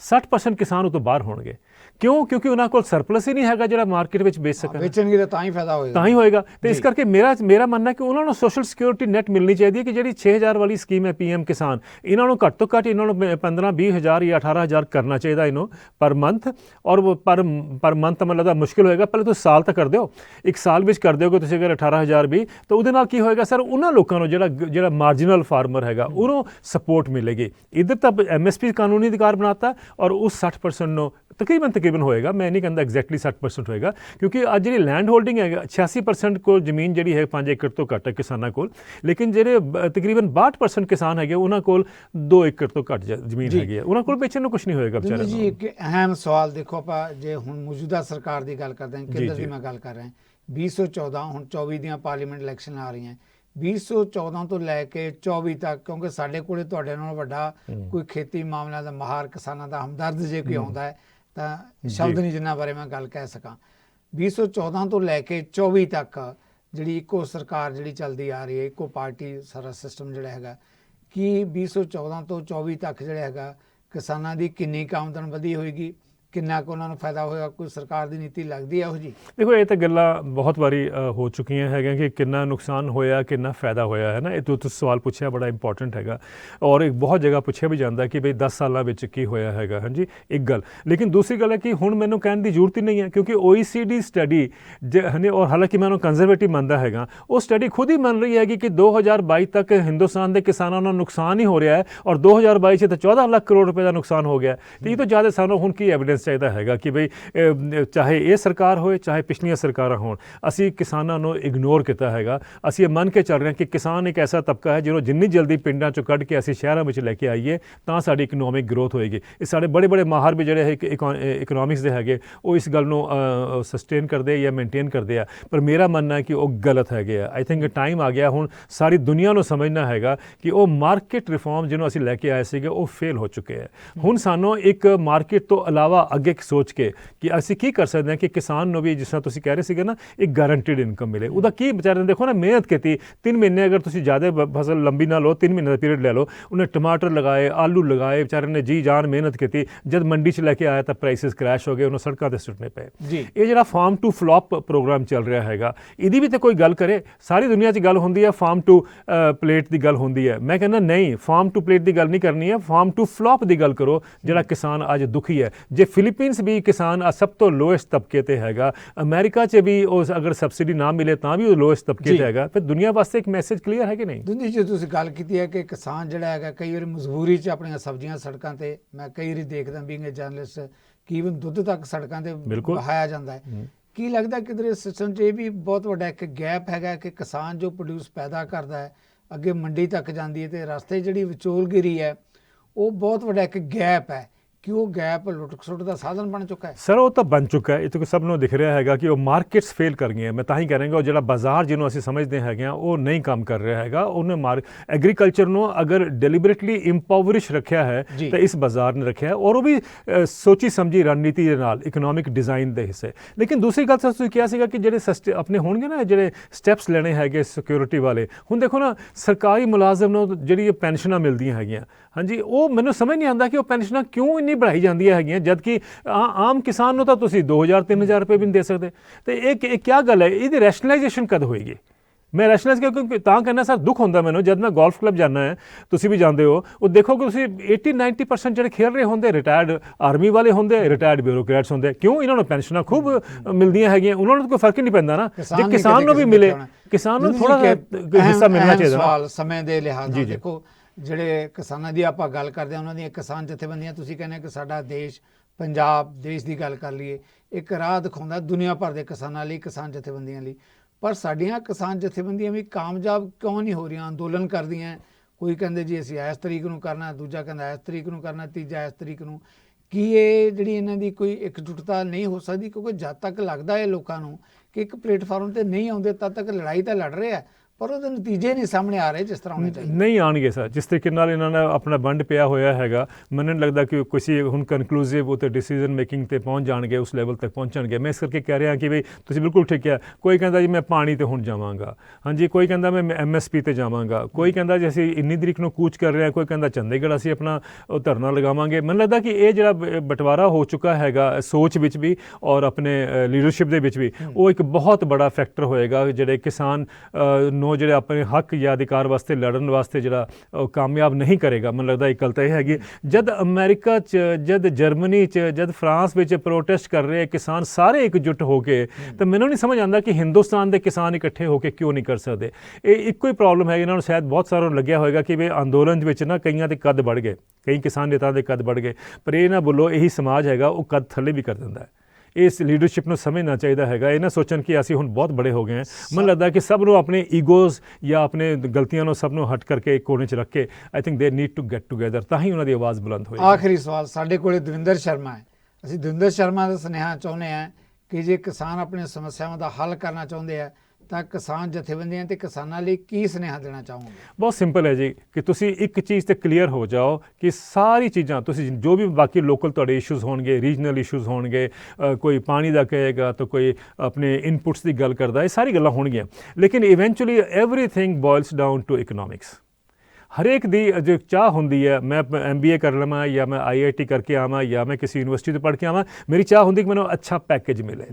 60% ਕਿਸਾਨ ਉਹ ਤੋਂ ਬਾਹਰ ਹੋਣਗੇ। ਕਿਉਂ? ਕਿਉਂਕਿ ਉਹਨਾਂ ਕੋਲ ਸਰਪਲਸ ਹੀ ਨਹੀਂ ਹੈਗਾ ਜਿਹੜਾ ਮਾਰਕੀਟ ਵਿੱਚ ਵੇਚ ਸਕਣ। ਵੇਚਣਗੇ ਤਾਂ ਤਾਂ ਹੀ ਫਾਇਦਾ ਹੋਏਗਾ। ਤਾਂ ਹੀ ਹੋਏਗਾ। ਤੇ ਇਸ ਕਰਕੇ ਮੇਰਾ ਮੇਰਾ ਮੰਨਣਾ ਹੈ ਕਿ ਉਹਨਾਂ ਨੂੰ ਸੋਸ਼ਲ ਸਿਕਿਉਰਿਟੀ ਨੈਟ ਮਿਲਣੀ ਚਾਹੀਦੀ ਹੈ ਕਿ ਜਿਹੜੀ 6000 ਵਾਲੀ ਸਕੀਮ ਹੈ ਪੀਐਮ ਕਿਸਾਨ ਇਹਨਾਂ ਨੂੰ ਘੱਟ ਤੋਂ ਘੱਟ ਇਹਨਾਂ ਨੂੰ 15 20000 ਜਾਂ 18000 ਕਰਨਾ ਚਾਹੀਦਾ ਇਹਨੂੰ ਪਰ ਮੰਥ ਔਰ ਪਰ ਪਰ ਮੰਥ ਮਤਲਬ ਦਾ ਮੁਸ਼ਕਿਲ ਹੋਏਗਾ। ਪਹਿਲੇ ਤੁਸੀਂ ਸਾਲ ਤੱਕ ਕਰ ਦਿਓ। ਇੱਕ ਸਾਲ ਵਿੱਚ ਕਰ ਦਿਓਗੇ ਤੁਸੀਂ ਅਗਰ 18000 ਵੀ ਤਾਂ ਉਹਦੇ ਨਾਲ ਕੀ ਹੋਏਗਾ ਸਰ? ਉਹਨਾਂ ਲੋਕਾਂ ਨੂੰ ਜਿਹੜਾ ਜਿਹੜਾ ਮਾਰਜਨਲ ਫਾਰਮਰ ਹੈਗਾ ਉਹਨੂੰ ਸਪੋਰਟ ਮਿਲੇਗੀ। ਇਧਰ ਤਾਂ ਐਮਐਸਪੀ ਕਾਨੂੰਨੀ ਅਧਿਕਾਰ ਬਣਾਤਾ ਔਰ ਉਸ 60% ਨੂੰ ਤਕਰੀਬਨ ਤਕਰੀਬਨ ਹੋਏਗਾ। ਮੈਂ ਨਹੀਂ ਕਹਿੰਦਾ ਐਗਜ਼ੈਕਟਲੀ 60% ਹੋਏਗਾ ਕਿਉਂਕਿ ਅੱਜ ਜਿਹੜੀ ਲੈਂਡ ਹੋਲਡਿੰਗ ਹੈਗਾ 86% ਕੋਲ ਜ਼ਮੀਨ ਜਿਹੜੀ ਹੈ 5 ਏਕੜ ਤੋਂ ਘੱਟ ਹੈ ਕਿਸਾਨਾਂ ਕੋਲ। ਲੇਕਿਨ ਜਿਹੜੇ ਤਕਰੀਬਨ 62% ਕਿਸਾਨ ਹੈਗੇ ਉਹਨਾਂ ਕੋਲ 2 ਏਕੜ ਤੋਂ ਘੱਟ ਜ਼ਮੀਨ। ਹੈਗੀ ਹੈ। ਉਹਨਾਂ ਕੋਲ ਵੇਚਣ ਨੂੰ ਕੁਝ ਨਹੀਂ ਹੋਏਗਾ ਵਿਚਾਰਿਆਂ ਜੀ ਇੱਕ ਅਹਿਮ ਸਵਾਲ ਦੇਖੋ ਆਪਾਂ ਜੇ ਹੁਣ ਮੌਜੂਦਾ ਸਰਕਾਰ ਦੀ ਗੱਲ ਕਰਦੇ ਹਾਂ ਕੇਂਦਰ। ਦੀ ਮੈਂ ਗੱਲ ਕਰ ਰਿਹਾ 2014 ਹੁਣ 24 ਦੀਆਂ ਪਾਰਲੀਮੈਂਟ ਇਲੈਕਸ਼ਨ ਆ ਰਹੀਆਂ। 2014 ਤੋਂ ਲੈ ਕੇ 24 ਤੱਕ ਕਿਉਂਕਿ ਸਾਡੇ ਕੋਲੇ ਤੁਹਾਡੇ ਨਾਲੋਂ ਵੱਡਾ ਕੋਈ ਖੇਤੀ ਮਾਮਲਿਆਂ ਦਾ ਮਾਹਰ ਕਿਸਾਨਾਂ ਦਾ ਹਮਦਰਦ ਜੇ ਕੋਈ ਆਉਂਦਾ ਹੈ ਤਾਂ ਸ਼ਬਦ। ਨਹੀਂ ਜਿੰਨਾ ਬਾਰੇ ਮੈਂ ਗੱਲ ਕਹਿ ਸਕਾਂ। 2014 ਤੋਂ ਲੈ ਕੇ 24 ਤੱਕ ਜਿਹੜੀ ਇੱਕੋ ਸਰਕਾਰ ਜਿਹੜੀ ਚੱਲਦੀ ਆ ਰਹੀ ਹੈ ਇੱਕੋ ਪਾਰਟੀ ਸਾਰਾ ਸਿਸਟਮ ਜਿਹੜਾ ਹੈਗਾ ਕਿ 2014 ਤੋਂ 24 ਤੱਕ ਜਿਹੜਾ ਹੈਗਾ ਕਿਸਾਨਾਂ ਦੀ ਕਿੰਨੀ ਕੁ ਆਮਦਨ ਵਧੀ ਹੋਏਗੀ? ਕਿੰਨਾ ਕੁ ਉਹਨਾਂ ਨੂੰ ਫਾਇਦਾ ਹੋਇਆ ਕੋਈ ਸਰਕਾਰ ਦੀ ਨੀਤੀ ਲੱਗਦੀ ਹੈ ਉਹ ਜੀ ਦੇਖੋ ਇਹ ਤਾਂ ਗੱਲਾਂ ਬਹੁਤ ਵਾਰੀ ਅ, ਹੋ ਚੁੱਕੀਆਂ ਹੈਗੀਆਂ ਕਿ ਕਿੰਨਾ ਨੁਕਸਾਨ ਹੋਇਆ ਕਿੰਨਾ ਫਾਇਦਾ ਹੋਇਆ ਹੈ ਨਾ? ਇਹ ਤੋਂ ਤੁਸੀਂ ਸਵਾਲ ਪੁੱਛਿਆ ਬੜਾ ਇੰਪੋਰਟੈਂਟ ਹੈਗਾ। ਔਰ ਇੱਕ ਬਹੁਤ ਜਗ੍ਹਾ ਪੁੱਛਿਆ ਵੀ ਜਾਂਦਾ ਕਿ ਬਈ 10 ਸਾਲਾਂ ਵਿੱਚ ਕੀ ਹੋਇਆ ਹੈਗਾ ਹਾਂਜੀ? ਇੱਕ ਗੱਲ। ਲੇਕਿਨ ਦੂਸਰੀ ਗੱਲ ਹੈ ਕਿ ਹੁਣ ਮੈਨੂੰ ਕਹਿਣ ਦੀ ਜ਼ਰੂਰਤ ਹੀ ਨਹੀਂ ਹੈ ਕਿਉਂਕਿ OECD ਸਟੱਡੀ ਹਨੇ ਔਰ ਹਾਲਾਂਕਿ ਮੈਂ ਉਹਨੂੰ ਕੰਜ਼ਰਵੇਟਿਵ ਮੰਨਦਾ ਹੈਗਾ ਉਹ ਸਟੱਡੀ ਖੁਦ ਹੀ ਮੰਨ ਰਹੀ ਹੈਗੀ ਕਿ 2022 ਤੱਕ ਹਿੰਦੁਸਤਾਨ ਦੇ ਕਿਸਾਨਾਂ ਨੂੰ ਨੁਕਸਾਨ ਹੀ ਹੋ ਰਿਹਾ ਹੈ ਔਰ 2022 ਚ ਤਾਂ 14 ਲੱਖ ਕਰੋੜ ਰੁਪਏ ਦਾ ਨੁਕਸਾਨ ਹੋ ਗਿਆ ਹੈ। ਤੇ ਇਹ ਤੋਂ ਜ਼ਿਆਦਾ ਸਾਨੂੰ ਹੁਣ ਕੀ ਐਵੀਡੈਂਸ ਚਾਹੀਦਾ ਹੈਗਾ ਕਿ ਬਈ ਚਾਹੇ ਇਹ ਸਰਕਾਰ ਹੋਏ, ਚਾਹੇ ਪਿਛਲੀਆਂ ਸਰਕਾਰਾਂ ਹੋਣ, ਅਸੀਂ ਕਿਸਾਨਾਂ ਨੂੰ ਇਗਨੋਰ ਕੀਤਾ ਹੈਗਾ। ਅਸੀਂ ਇਹ ਮੰਨ ਕੇ ਚੱਲ ਰਹੇ ਹਾਂ ਕਿ ਕਿਸਾਨ ਇੱਕ ਐਸਾ ਤਬਕਾ ਹੈ ਜਿਹਨੂੰ ਜਿੰਨੀ ਜਲਦੀ ਪਿੰਡਾਂ ਚੋਂ ਕੱਢ ਕੇ ਅਸੀਂ ਸ਼ਹਿਰਾਂ ਵਿੱਚ ਲੈ ਕੇ ਆਈਏ, ਤਾਂ ਸਾਡੀ ਇਕਨੋਮਿਕ ਗਰੋਥ ਹੋਏਗੀ। ਇਹ ਸਾਡੇ ਬੜੇ ਬੜੇ ਮਾਹਰ ਵੀ ਜਿਹੜੇ ਹੈ ਇਕਨੋਮਿਕਸ ਦੇ ਹੈਗੇ, ਉਹ ਇਸ ਗੱਲ ਨੂੰ ਸਸਟੇਨ ਕਰਦੇ ਜਾਂ ਮੇਨਟੇਨ ਕਰਦੇ ਆ। ਪਰ ਮੇਰਾ ਮੰਨਣਾ ਹੈ ਕਿ ਉਹ ਗਲਤ ਹੈਗੇ ਆ। ਆਈ ਥਿੰਕ ਟਾਈਮ ਆ ਗਿਆ, ਹੁਣ ਸਾਰੀ ਦੁਨੀਆ ਨੂੰ ਸਮਝਣਾ ਹੈਗਾ ਕਿ ਉਹ ਮਾਰਕੀਟ ਰਿਫਾਰਮ ਜਿਹਨੂੰ ਅਸੀਂ ਲੈ ਕੇ ਆਏ ਸੀਗੇ, ਉਹ ਫੇਲ ਹੋ ਚੁੱਕੇ ਹੈ ਹੁਣ ਸਾਨੂੰ ਇੱਕ ਮਾਰਕੀਟ ਤੋਂ ਇਲਾਵਾ ਅੱਗੇ ਸੋਚ ਕੇ ਕਿ ਅਸੀਂ ਕੀ ਕਰ ਸਕਦੇ ਹਾਂ ਕਿ ਕਿਸਾਨ ਨੂੰ ਵੀ ਜਿਸ ਤਰ੍ਹਾਂ ਤੁਸੀਂ ਕਹਿ ਰਹੇ ਸੀਗੇ ਨਾ ਇੱਕ ਗਾਰੰਟੀਡ ਇਨਕਮ ਮਿਲੇ। ਉਹਦਾ ਕੀ ਵਿਚਾਰੇ ਨੇ? ਦੇਖੋ ਨਾ ਮਿਹਨਤ ਕੀਤੀ। 3 ਮਹੀਨੇ ਅਗਰ ਤੁਸੀਂ ਜ਼ਿਆਦਾ ਫਸਲ ਲੰਬੀ ਨਾ ਲਓ 3 ਮਹੀਨੇ ਦਾ ਪੀਰੀਅਡ ਲੈ ਲਓ ਉਹਨੇ ਟਮਾਟਰ ਲਗਾਏ ਆਲੂ ਲਗਾਏ ਵਿਚਾਰੇ ਨੇ ਜੀ ਜਾਨ ਮਿਹਨਤ ਕੀਤੀ। ਜਦ ਮੰਡੀ 'ਚ ਲੈ ਕੇ ਆਇਆ ਤਾਂ ਪ੍ਰਾਈਸਿਸ ਕ੍ਰੈਸ਼ ਹੋ ਗਏ ਉਹਨੂੰ ਸੜਕਾਂ ਤੇ ਸੁੱਟਣੇ ਪਏ। ਇਹ ਜਿਹੜਾ ਫਾਰਮ ਟੂ ਫਲॉप ਪ੍ਰੋਗਰਾਮ ਚੱਲ ਰਿਹਾ ਹੈਗਾ ਇਹਦੀ ਵੀ ਤੇ ਕੋਈ ਗੱਲ ਕਰੇ? ਸਾਰੀ ਦੁਨੀਆ 'ਚ ਗੱਲ ਹੁੰਦੀ ਹੈ ਫਾਰਮ ਟੂ ਪਲੇਟ ਦੀ ਗੱਲ ਹੁੰਦੀ ਹੈ। ਮੈਂ ਕਹਿੰਦਾ ਨਹੀਂ ਫਾਰਮ ਟੂ ਪਲੇਟ ਦੀ ਗੱਲ ਨਹੀਂ ਕਰਨੀ ਹੈ ਫਾਰਮ ਟੂ ਫਲॉप ਦੀ ਗੱਲ ਕਰੋ। ਜਿਹੜਾ ਕਿਸਾਨ ਅੱਜ ਦੁਖੀ ਹੈ ਜੇ ਫਿਲੀਪੀਨਸ ਵੀ ਕਿਸਾਨ ਅੱਜ ਸਭ ਤੋਂ ਲੋਐਸਟ ਤਬਕੇ ਤੇ ਹੈਗਾ। ਅਮਰੀਕਾ 'ਚ ਵੀ ਉਸ ਅਗਰ ਸਬਸਿਡੀ ਨਾ ਮਿਲੇ ਤਾਂ ਵੀ ਉਹ ਲੋਐਸਟ ਤਬਕੇ। ਤੇ ਹੈਗਾ। ਫਿਰ ਦੁਨੀਆ ਵਾਸਤੇ ਇੱਕ ਮੈਸੇਜ ਕਲੀਅਰ ਹੈ ਕਿ ਨਹੀਂ? ਦੁੰਦੀ ਜੀ ਤੁਸੀਂ ਗੱਲ ਕੀਤੀ ਹੈ ਕਿ ਕਿਸਾਨ ਜਿਹੜਾ ਹੈਗਾ ਕਈ ਵਾਰੀ ਮਜਬੂਰੀ 'ਚ ਆਪਣੀਆਂ ਸਬਜ਼ੀਆਂ ਸੜਕਾਂ ਤੇ ਮੈਂ ਕਈ ਵਾਰੀ ਦੇਖਦਾ ਬੀਇੰਗ ਅ ਜਰਨਲਿਸਟ ਕਿ even ਦੁੱਧ ਤੱਕ ਸੜਕਾਂ ਤੇ ਬਿਲਕੁਲ। ਵਹਾਇਆ ਜਾਂਦਾ ਹੈ। ਕੀ ਲੱਗਦਾ ਕਿਧਰੇ ਸਿਸਟਮ 'ਚ ਇਹ ਵੀ ਬਹੁਤ ਵੱਡਾ ਇੱਕ ਗੈਪ ਹੈਗਾ ਕਿ ਕਿਸਾਨ ਜੋ ਪ੍ਰੋਡਿਊਸ ਪੈਦਾ ਕਰਦਾ ਹੈ ਅੱਗੇ ਮੰਡੀ ਤੱਕ ਜਾਂਦੀ ਹੈ ਤੇ ਰਸਤੇ ਜਿਹੜੀ ਵਿਚੋਲਗਿਰੀ ਹੈ ਉਹ ਬਹੁਤ ਵੱਡਾ ਇੱਕ ਗੈਪ ਹੈ। ਕਿ ਉਹ ਗੈਪ ਲੁੱਟ ਖਸੁੱਟ ਦਾ ਸਾਧਨ ਬਣ ਚੁੱਕਾ ਹੈ? ਸਰ ਉਹ ਤਾਂ ਬਣ ਚੁੱਕਾ ਹੈ। ਇਹ ਤਾਂ ਸਭ ਨੂੰ ਦਿਖ ਰਿਹਾ ਹੈਗਾ ਕਿ ਉਹ ਮਾਰਕੀਟਸ ਫੇਲ ਕਰ ਗਈਆਂ। ਮੈਂ ਤਾਂ ਹੀ ਕਰਾਂਗਾ ਉਹ ਜਿਹੜਾ ਬਾਜ਼ਾਰ ਜਿਹਨੂੰ ਅਸੀਂ ਸਮਝਦੇ ਹੈਗੇ ਆ ਉਹ ਨਹੀਂ ਕੰਮ ਕਰ ਰਿਹਾ ਹੈਗਾ। ਉਹਨੇ ਮਾਰ ਐਗਰੀਕਲਚਰ ਨੂੰ ਅਗਰ ਡੈਲੀਬਰੇਟਲੀ ਇੰਪਾਵਰਿਸ਼ ਰੱਖਿਆ ਹੈ। ਤਾਂ ਇਸ ਬਾਜ਼ਾਰ ਨੇ ਰੱਖਿਆ ਹੈ। ਔਰ ਉਹ ਵੀ ਸੋਚੀ ਸਮਝੀ ਰਣਨੀਤੀ ਦੇ ਨਾਲ ਇਕਨੋਮਿਕ ਡਿਜ਼ਾਈਨ ਦੇ ਹਿੱਸੇ। ਲੇਕਿਨ ਦੂਸਰੀ ਗੱਲ ਸਰ ਤੁਸੀਂ ਕਿਹਾ ਸੀਗਾ ਕਿ ਜਿਹੜੇ ਸਸਟ- ਆਪਣੇ ਹੋਣਗੇ ਨਾ ਜਿਹੜੇ ਸਟੈਪਸ ਲੈਣੇ ਹੈਗੇ ਸਿਕਿਉਰਿਟੀ ਵਾਲੇ। ਹੁਣ ਦੇਖੋ ਨਾ ਸਰਕਾਰੀ ਮੁਲਾਜ਼ਮ ਨੂੰ ਜਿਹੜੀ ਪੈਨਸ਼ਨਾਂ ਮਿਲਦੀਆਂ ਹੈਗੀਆਂ। ਹਾਂਜੀ ਉਹ ਮੈਨੂੰ ਸਮਝ ਨਹੀਂ ਆਉਂਦਾ ਕਿ ਉਹ ਪੈਨਸ਼ਨਾਂ ਕਿਉਂ ਇੰਨੀ ਬਣਾਈ ਜਾਂਦੀਆਂ ਹੈਗੀਆਂ ਜਦ ਕਿ ਆਮ ਕਿਸਾਨ ਨੂੰ ਤਾਂ ਤੁਸੀਂ 2000 3000 ਰੁਪਏ ਵੀ ਨਹੀਂ ਦੇ ਸਕਦੇ। ਤੇ ਇਹ ਇਹ ਕੀ ਗੱਲ ਹੈ? ਇਹਦੀ ਰੈਸ਼ਨਲਾਈਜੇਸ਼ਨ ਕਦ ਹੋਏਗੀ? ਮੈਂ ਰੈਸ਼ਨਲਸ ਕਿਉਂਕਿ ਤਾਂ ਕਹਿੰਦਾ ਸਰ ਦੁੱਖ ਹੁੰਦਾ ਮੈਨੂੰ ਜਦ ਮੈਂ ਗੋਲਫ ਕਲੱਬ ਜਾਣਾ ਹੈ। ਤੁਸੀਂ ਵੀ ਜਾਂਦੇ ਹੋ। ਉਹ ਦੇਖੋ ਕਿ ਤੁਸੀਂ 80 90% ਜਿਹੜੇ ਖੇਡ ਰਹੇ ਹੁੰਦੇ ਰਿਟਾਇਰਡ ਆਰਮੀ ਵਾਲੇ ਹੁੰਦੇ ਰਿਟਾਇਰਡ ਬਿਊਰੋਕਰੇਟਸ ਹੁੰਦੇ। ਕਿਉਂ ਇਹਨਾਂ ਨੂੰ ਪੈਨਸ਼ਨਾਂ ਖੂਬ ਮਿਲਦੀਆਂ ਹੈਗੀਆਂ? ਉਹਨਾਂ ਨੂੰ ਕੋਈ ਫ਼ਰਕ ਹੀ ਨਹੀਂ ਪੈਂਦਾ ਨਾ। ਜੇ ਕਿਸਾਨ ਨੂੰ ਵੀ ਮਿਲੇ ਕਿਸਾਨ ਨੂੰ ਥੋੜਾ ਹਿੱਸਾ ਮਿਲਣਾ ਚਾਹੀਦਾ ਸਵਾਲ ਸਮੇਂ ਦੇ ਲਿਹਾਜ਼ ਨਾਲ ਦੇਖੋ ਜਿਹੜੇ ਕਿਸਾਨਾਂ ਦੀ ਆਪਾਂ ਗੱਲ ਕਰਦੇ ਹਾਂ, ਉਹਨਾਂ ਦੀਆਂ ਕਿਸਾਨ ਜਥੇਬੰਦੀਆਂ, ਤੁਸੀਂ ਕਹਿੰਦੇ ਕਿ ਸਾਡਾ ਦੇਸ਼, ਪੰਜਾਬ ਦੇਸ਼ ਦੀ ਗੱਲ ਕਰ ਲਈਏ, ਇੱਕ ਰਾਹ ਦਿਖਾਉਂਦਾ ਦੁਨੀਆ ਭਰ ਦੇ ਕਿਸਾਨਾਂ ਲਈ, ਕਿਸਾਨ ਜਥੇਬੰਦੀਆਂ ਲਈ। ਪਰ ਸਾਡੀਆਂ ਕਿਸਾਨ ਜਥੇਬੰਦੀਆਂ ਵੀ ਕਾਮਯਾਬ ਕਿਉਂ ਨਹੀਂ ਹੋ ਰਹੀਆਂ? ਅੰਦੋਲਨ ਕਰਦੀਆਂ। ਕੋਈ ਕਹਿੰਦੇ ਜੀ, ਅਸੀਂ ਇਸ ਤਰੀਕ ਨੂੰ ਕਰਨਾ, ਦੂਜਾ ਕਹਿੰਦਾ ਇਸ ਤਰੀਕ ਨੂੰ ਕਰਨਾ, ਤੀਜਾ ਇਸ ਤਰੀਕ ਨੂੰ। ਕੀ ਇਹ ਜਿਹੜੀ ਇਹਨਾਂ ਦੀ ਕੋਈ ਇਕਜੁੱਟਤਾ ਨਹੀਂ ਹੋ ਸਕਦੀ? ਕਿਉਂਕਿ ਜਦ ਤੱਕ ਲੱਗਦਾ ਹੈ ਲੋਕਾਂ ਨੂੰ ਕਿ ਇੱਕ ਪਲੇਟਫਾਰਮ ਤੇ ਨਹੀਂ ਆਉਂਦੇ, ਤਦ ਤੱਕ ਲੜਾਈ ਤਾਂ ਲੜ ਰਹੇ ਆ। ਪਰ ਉਹਦੇ ਨਤੀਜੇ ਨਹੀਂ ਸਾਹਮਣੇ ਆ ਰਹੇ ਜਿਸ ਤਰ੍ਹਾਂ ਹੋਣੇ ਚਾਹੀਦੇ। ਨਹੀਂ ਆਣਗੇ ਸਰ ਜਿਸ ਤਰੀਕੇ ਨਾਲ ਇਹਨਾਂ ਨੇ ਆਪਣਾ ਵੰਡ ਪਿਆ ਹੋਇਆ ਹੈਗਾ ਮੈਨੂੰ ਨਹੀਂ ਲੱਗਦਾ ਕਿ ਕਿਸੇ ਹੁਣ ਕਨਕਲੂਸਿਵ ਉਤੇ ਡਿਸੀਜਨ ਮੇਕਿੰਗ ਤੇ ਪਹੁੰਚ ਜਾਣਗੇ ਉਸ ਲੈਵਲ ਤੱਕ ਪਹੁੰਚਣਗੇ। ਮੈਂ ਇਸ ਕਰਕੇ ਕਹਿ ਰਿਹਾ ਕਿ ਵੀ ਤੁਸੀਂ ਬਿਲਕੁਲ ਠੀਕ ਹੈ ਕੋਈ ਕਹਿੰਦਾ ਜੀ ਮੈਂ ਪਾਣੀ ਤੇ ਹੁਣ ਜਾਵਾਂਗਾ ਹਾਂਜੀ ਕੋਈ ਕਹਿੰਦਾ ਮੈਂ ਐਮਐਸਪੀ ਤੇ ਜਾਵਾਂਗਾ ਕੋਈ ਕਹਿੰਦਾ ਜੀ ਅਸੀਂ ਇੰਨੀ ਤਰੀਕ ਨੂੰ ਕੂਚ ਕਰ ਰਹੇ ਹਾਂ ਕੋਈ ਕਹਿੰਦਾ ਚੰਡੀਗੜ੍ਹ ਅਸੀਂ ਆਪਣਾ ਧਰਨਾ ਲਗਾਵਾਂਗੇ। ਮੈਨੂੰ ਲੱਗਦਾ ਕਿ ਇਹ ਜਿਹੜਾ ਬਟਵਾਰਾ ਹੋ ਚੁੱਕਾ ਹੈਗਾ ਸੋਚ ਵਿੱਚ ਵੀ ਔਰ ਆਪਣੇ ਲੀਡਰਸ਼ਿਪ ਦੇ ਵਿੱਚ ਵੀ ਉਹ ਇੱਕ ਬਹੁਤ ਬੜਾ ਫੈਕਟਰ ਹੋਏਗਾ ਜਿਹੜੇ ਕਿਸਾਨ ਅ, ਨੂੰ ਜਿਹੜੇ ਆਪਣੇ ਹੱਕ ਜਾਂ ਅਧਿਕਾਰ ਵਾਸਤੇ ਲੜਨ ਵਾਸਤੇ ਜਿਹੜਾ ਉਹ ਕਾਮਯਾਬ ਨਹੀਂ ਕਰੇਗਾ। ਮੈਨੂੰ ਲੱਗਦਾ ਇੱਕ ਗੱਲ ਤਾਂ ਇਹ ਹੈਗੀ ਜਦ ਅਮਰੀਕਾ 'ਚ, ਜਦ ਜਰਮਨੀ 'ਚ, ਜਦ ਫਰਾਂਸ ਵਿੱਚ ਪ੍ਰੋਟੈਸਟ ਕਰ ਰਹੇ ਕਿਸਾਨ ਸਾਰੇ ਇਕਜੁੱਟ ਹੋ ਕੇ, ਤਾਂ ਮੈਨੂੰ ਨਹੀਂ ਸਮਝ ਆਉਂਦਾ ਕਿ ਹਿੰਦੁਸਤਾਨ ਦੇ ਕਿਸਾਨ ਇਕੱਠੇ ਹੋ ਕੇ ਕਿਉਂ ਨਹੀਂ ਕਰ ਸਕਦੇ। ਇਹ ਇੱਕੋ ਹੀ ਪ੍ਰੋਬਲਮ ਹੈ ਇਹਨਾਂ ਨੂੰ ਸ਼ਾਇਦ ਬਹੁਤ ਸਾਰਿਆਂ ਨੂੰ ਲੱਗਿਆ ਹੋਵੇਗਾ ਕਿ ਵੀ ਅੰਦੋਲਨ ਵਿੱਚ ਨਾ ਕਈਆਂ ਦੇ ਕੱਦ ਵੱਧ ਗਏ, ਕਈ ਕਿਸਾਨ ਨੇਤਾ ਦੇ ਕੱਦ ਵੱਧ ਗਏ। ਪਰ ਇਹ ਨਾ ਬੋਲੋ, ਇਹੀ ਸਮਾਜ ਹੈਗਾ, ਉਹ ਕੱਦ ਥੱਲੇ ਵੀ ਕਰ ਦਿੰਦਾ ਹੈ। ਇਸ ਲੀਡਰਸ਼ਿਪ ਨੂੰ ਸਮਝਣਾ ਚਾਹੀਦਾ ਹੈਗਾ। ਇਹ ਨਾ ਸੋਚਣ ਕਿ ਅਸੀਂ ਹੁਣ ਬਹੁਤ ਬੜੇ ਹੋ ਗਏ ਹਾਂ। ਮੈਨੂੰ ਲੱਗਦਾ ਕਿ ਸਭ ਨੂੰ ਆਪਣੇ ਈਗੋਜ਼ ਜਾਂ ਆਪਣੇ ਗਲਤੀਆਂ ਨੂੰ ਸਭ ਨੂੰ ਹਟ ਕਰਕੇ ਇੱਕ ਕੋਨੇ 'ਚ ਰੱਖ ਕੇ I think they need to get together ਤਾਂ ਹੀ ਉਹਨਾਂ ਦੀ ਆਵਾਜ਼ ਬੁਲੰਦ ਹੋਏਗੀ ਆਖਰੀ ਸਵਾਲ ਸਾਡੇ ਕੋਲੇ ਦਵਿੰਦਰ ਸ਼ਰਮਾ ਹੈ। ਅਸੀਂ ਦਵਿੰਦਰ ਸ਼ਰਮਾ ਦਾ ਸੁਨੇਹਾ ਚਾਹੁੰਦੇ ਹਾਂ ਕਿ ਜੇ ਕਿਸਾਨ ਆਪਣੀਆਂ ਸਮੱਸਿਆਵਾਂ ਦਾ ਹੱਲ ਕਰਨਾ ਚਾਹੁੰਦੇ ਆ ਤਾਂ ਕਿਸਾਨ ਜਥੇਬੰਦੀਆਂ ਤੇ ਕਿਸਾਨਾਂ ਲਈ ਕੀ ਸੁਨੇਹਾ ਦੇਣਾ ਚਾਹੋਗੇ? ਬਹੁਤ ਸਿੰਪਲ ਹੈ ਜੀ, ਕਿ ਤੁਸੀਂ ਇੱਕ ਚੀਜ਼ ਤੇ ਕਲੀਅਰ ਹੋ ਜਾਓ ਕਿ ਸਾਰੀ ਚੀਜ਼ਾਂ ਤੁਸੀਂ ਜੋ ਵੀ ਬਾਕੀ ਲੋਕਲ ਤੁਹਾਡੇ ਇਸ਼ੂਜ਼ ਹੋਣਗੇ ਰੀਜਨਲ ਇਸ਼ੂਜ਼ ਹੋਣਗੇ ਕੋਈ ਪਾਣੀ ਦਾ ਕਹੇਗਾ ਤਾਂ ਕੋਈ ਆਪਣੇ ਇਨਪੁਟਸ ਦੀ ਗੱਲ ਕਰਦਾ, ਇਹ ਸਾਰੀ ਗੱਲਾਂ ਹੋਣਗੀਆਂ। ਲੇਕਿਨ eventually everything boils down to economics ਹਰੇਕ ਦੀ ਜੋ ਚਾਹ ਹੁੰਦੀ ਹੈ ਮੈਂ ਐਮਬੀਏ ਕਰ ਲਵਾਂ ਜਾਂ ਮੈਂ ਆਈਆਈਟੀ ਕਰਕੇ ਆਵਾਂ ਜਾਂ ਮੈਂ ਕਿਸੇ ਯੂਨੀਵਰਸਿਟੀ ਤੋਂ ਪੜ੍ਹ ਕੇ ਆਵਾਂ ਮੇਰੀ ਚਾਹ ਹੁੰਦੀ ਕਿ ਮੈਨੂੰ ਅੱਛਾ ਪੈਕੇਜ ਮਿਲੇ।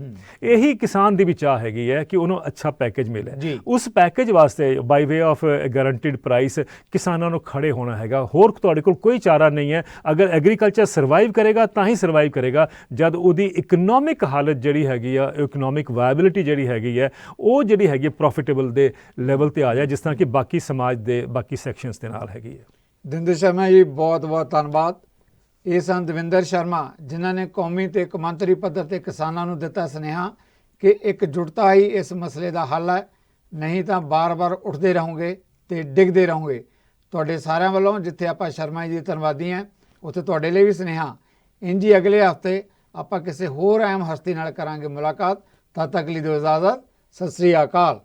ਇਹੀ ਕਿਸਾਨ ਦੀ ਵੀ ਚਾਹ ਹੈਗੀ ਹੈ ਕਿ ਉਹਨੂੰ ਅੱਛਾ ਪੈਕੇਜ ਮਿਲੇ। ਉਸ ਪੈਕੇਜ ਵਾਸਤੇ by way of guaranteed price ਕਿਸਾਨਾਂ ਨੂੰ ਖੜੇ ਹੋਣਾ ਹੈਗਾ। ਹੋਰ ਤੁਹਾਡੇ ਕੋਲ ਕੋਈ ਚਾਰਾ ਨਹੀਂ ਹੈ। ਅਗਰ ਐਗਰੀਕਲਚਰ ਸਰਵਾਈਵ ਕਰੇਗਾ ਤਾਂ ਹੀ ਸਰਵਾਈਵ ਕਰੇਗਾ। ਜਦ ਉਹਦੀ ਇਕਨੋਮਿਕ ਹਾਲਤ ਜਿਹੜੀ ਹੈਗੀ ਆ ਇਕਨੋਮਿਕ ਵਾਇਬਿਲਿਟੀ ਜਿਹੜੀ ਹੈਗੀ ਹੈ ਉਹ ਜਿਹੜੀ ਹੈਗੀ ਪ੍ਰੋਫਿਟੇਬਲ ਦੇ ਲੈਵਲ ਤੇ ਆ ਜਾਏ ਜਿਸ ਤਰ੍ਹਾਂ ਕਿ ਬਾਕੀ ਸਮਾਜ ਦੇ ਬਾਕੀ ਸੈਕਸ਼ਨਸ ਦੇ ਨਾਲ ਹੈਗੀ ਹੈ। ਦਿੰਦਰ ਸ਼ਰਮਾ ਜੀ, ਬਹੁਤ ਬਹੁਤ ਧੰਨਵਾਦ। ਇਹ ਸਨ ਦਵਿੰਦਰ ਸ਼ਰਮਾ, ਜਿਨ੍ਹਾਂ ਨੇ ਕੌਮੀ ਤੇ ਕੌਮਾਂਤਰੀ ਪੱਧਰ ਤੇ ਕਿਸਾਨਾਂ ਨੂੰ ਦਿੱਤਾ ਸੁਨੇਹਾ ਕਿ ਇੱਕ ਇਕਜੁੱਟਤਾ ਹੀ ਇਸ ਮਸਲੇ ਦਾ ਹੱਲ ਹੈ। ਨਹੀਂ ਤਾਂ ਬਾਰ-ਬਾਰ ਉੱਠਦੇ ਰਹੋਗੇ ਤੇ ਡਿੱਗਦੇ ਰਹੋਗੇ। ਤੁਹਾਡੇ ਸਾਰਿਆਂ ਵੱਲੋਂ, ਜਿੱਥੇ ਆਪਾਂ ਸ਼ਰਮਾ ਜੀ ਦੇ ਧੰਨਵਾਦੀ ਹਾਂ, ਉੱਥੇ ਤੁਹਾਡੇ ਲਈ ਵੀ ਸੁਨੇਹਾ। ਇੰਜ ਹੀ ਅਗਲੇ ਹਫ਼ਤੇ ਆਪਾਂ ਕਿਸੇ ਹੋਰ ਅਹਿਮ ਹਸਤੀ ਨਾਲ ਕਰਾਂਗੇ ਮੁਲਾਕਾਤ। ਤਦ ਤੱਕ ਲਈ ਦਿਓ ਇਜਾਜ਼ਤ। ਸਤਿ ਸ੍ਰੀ ਅਕਾਲ।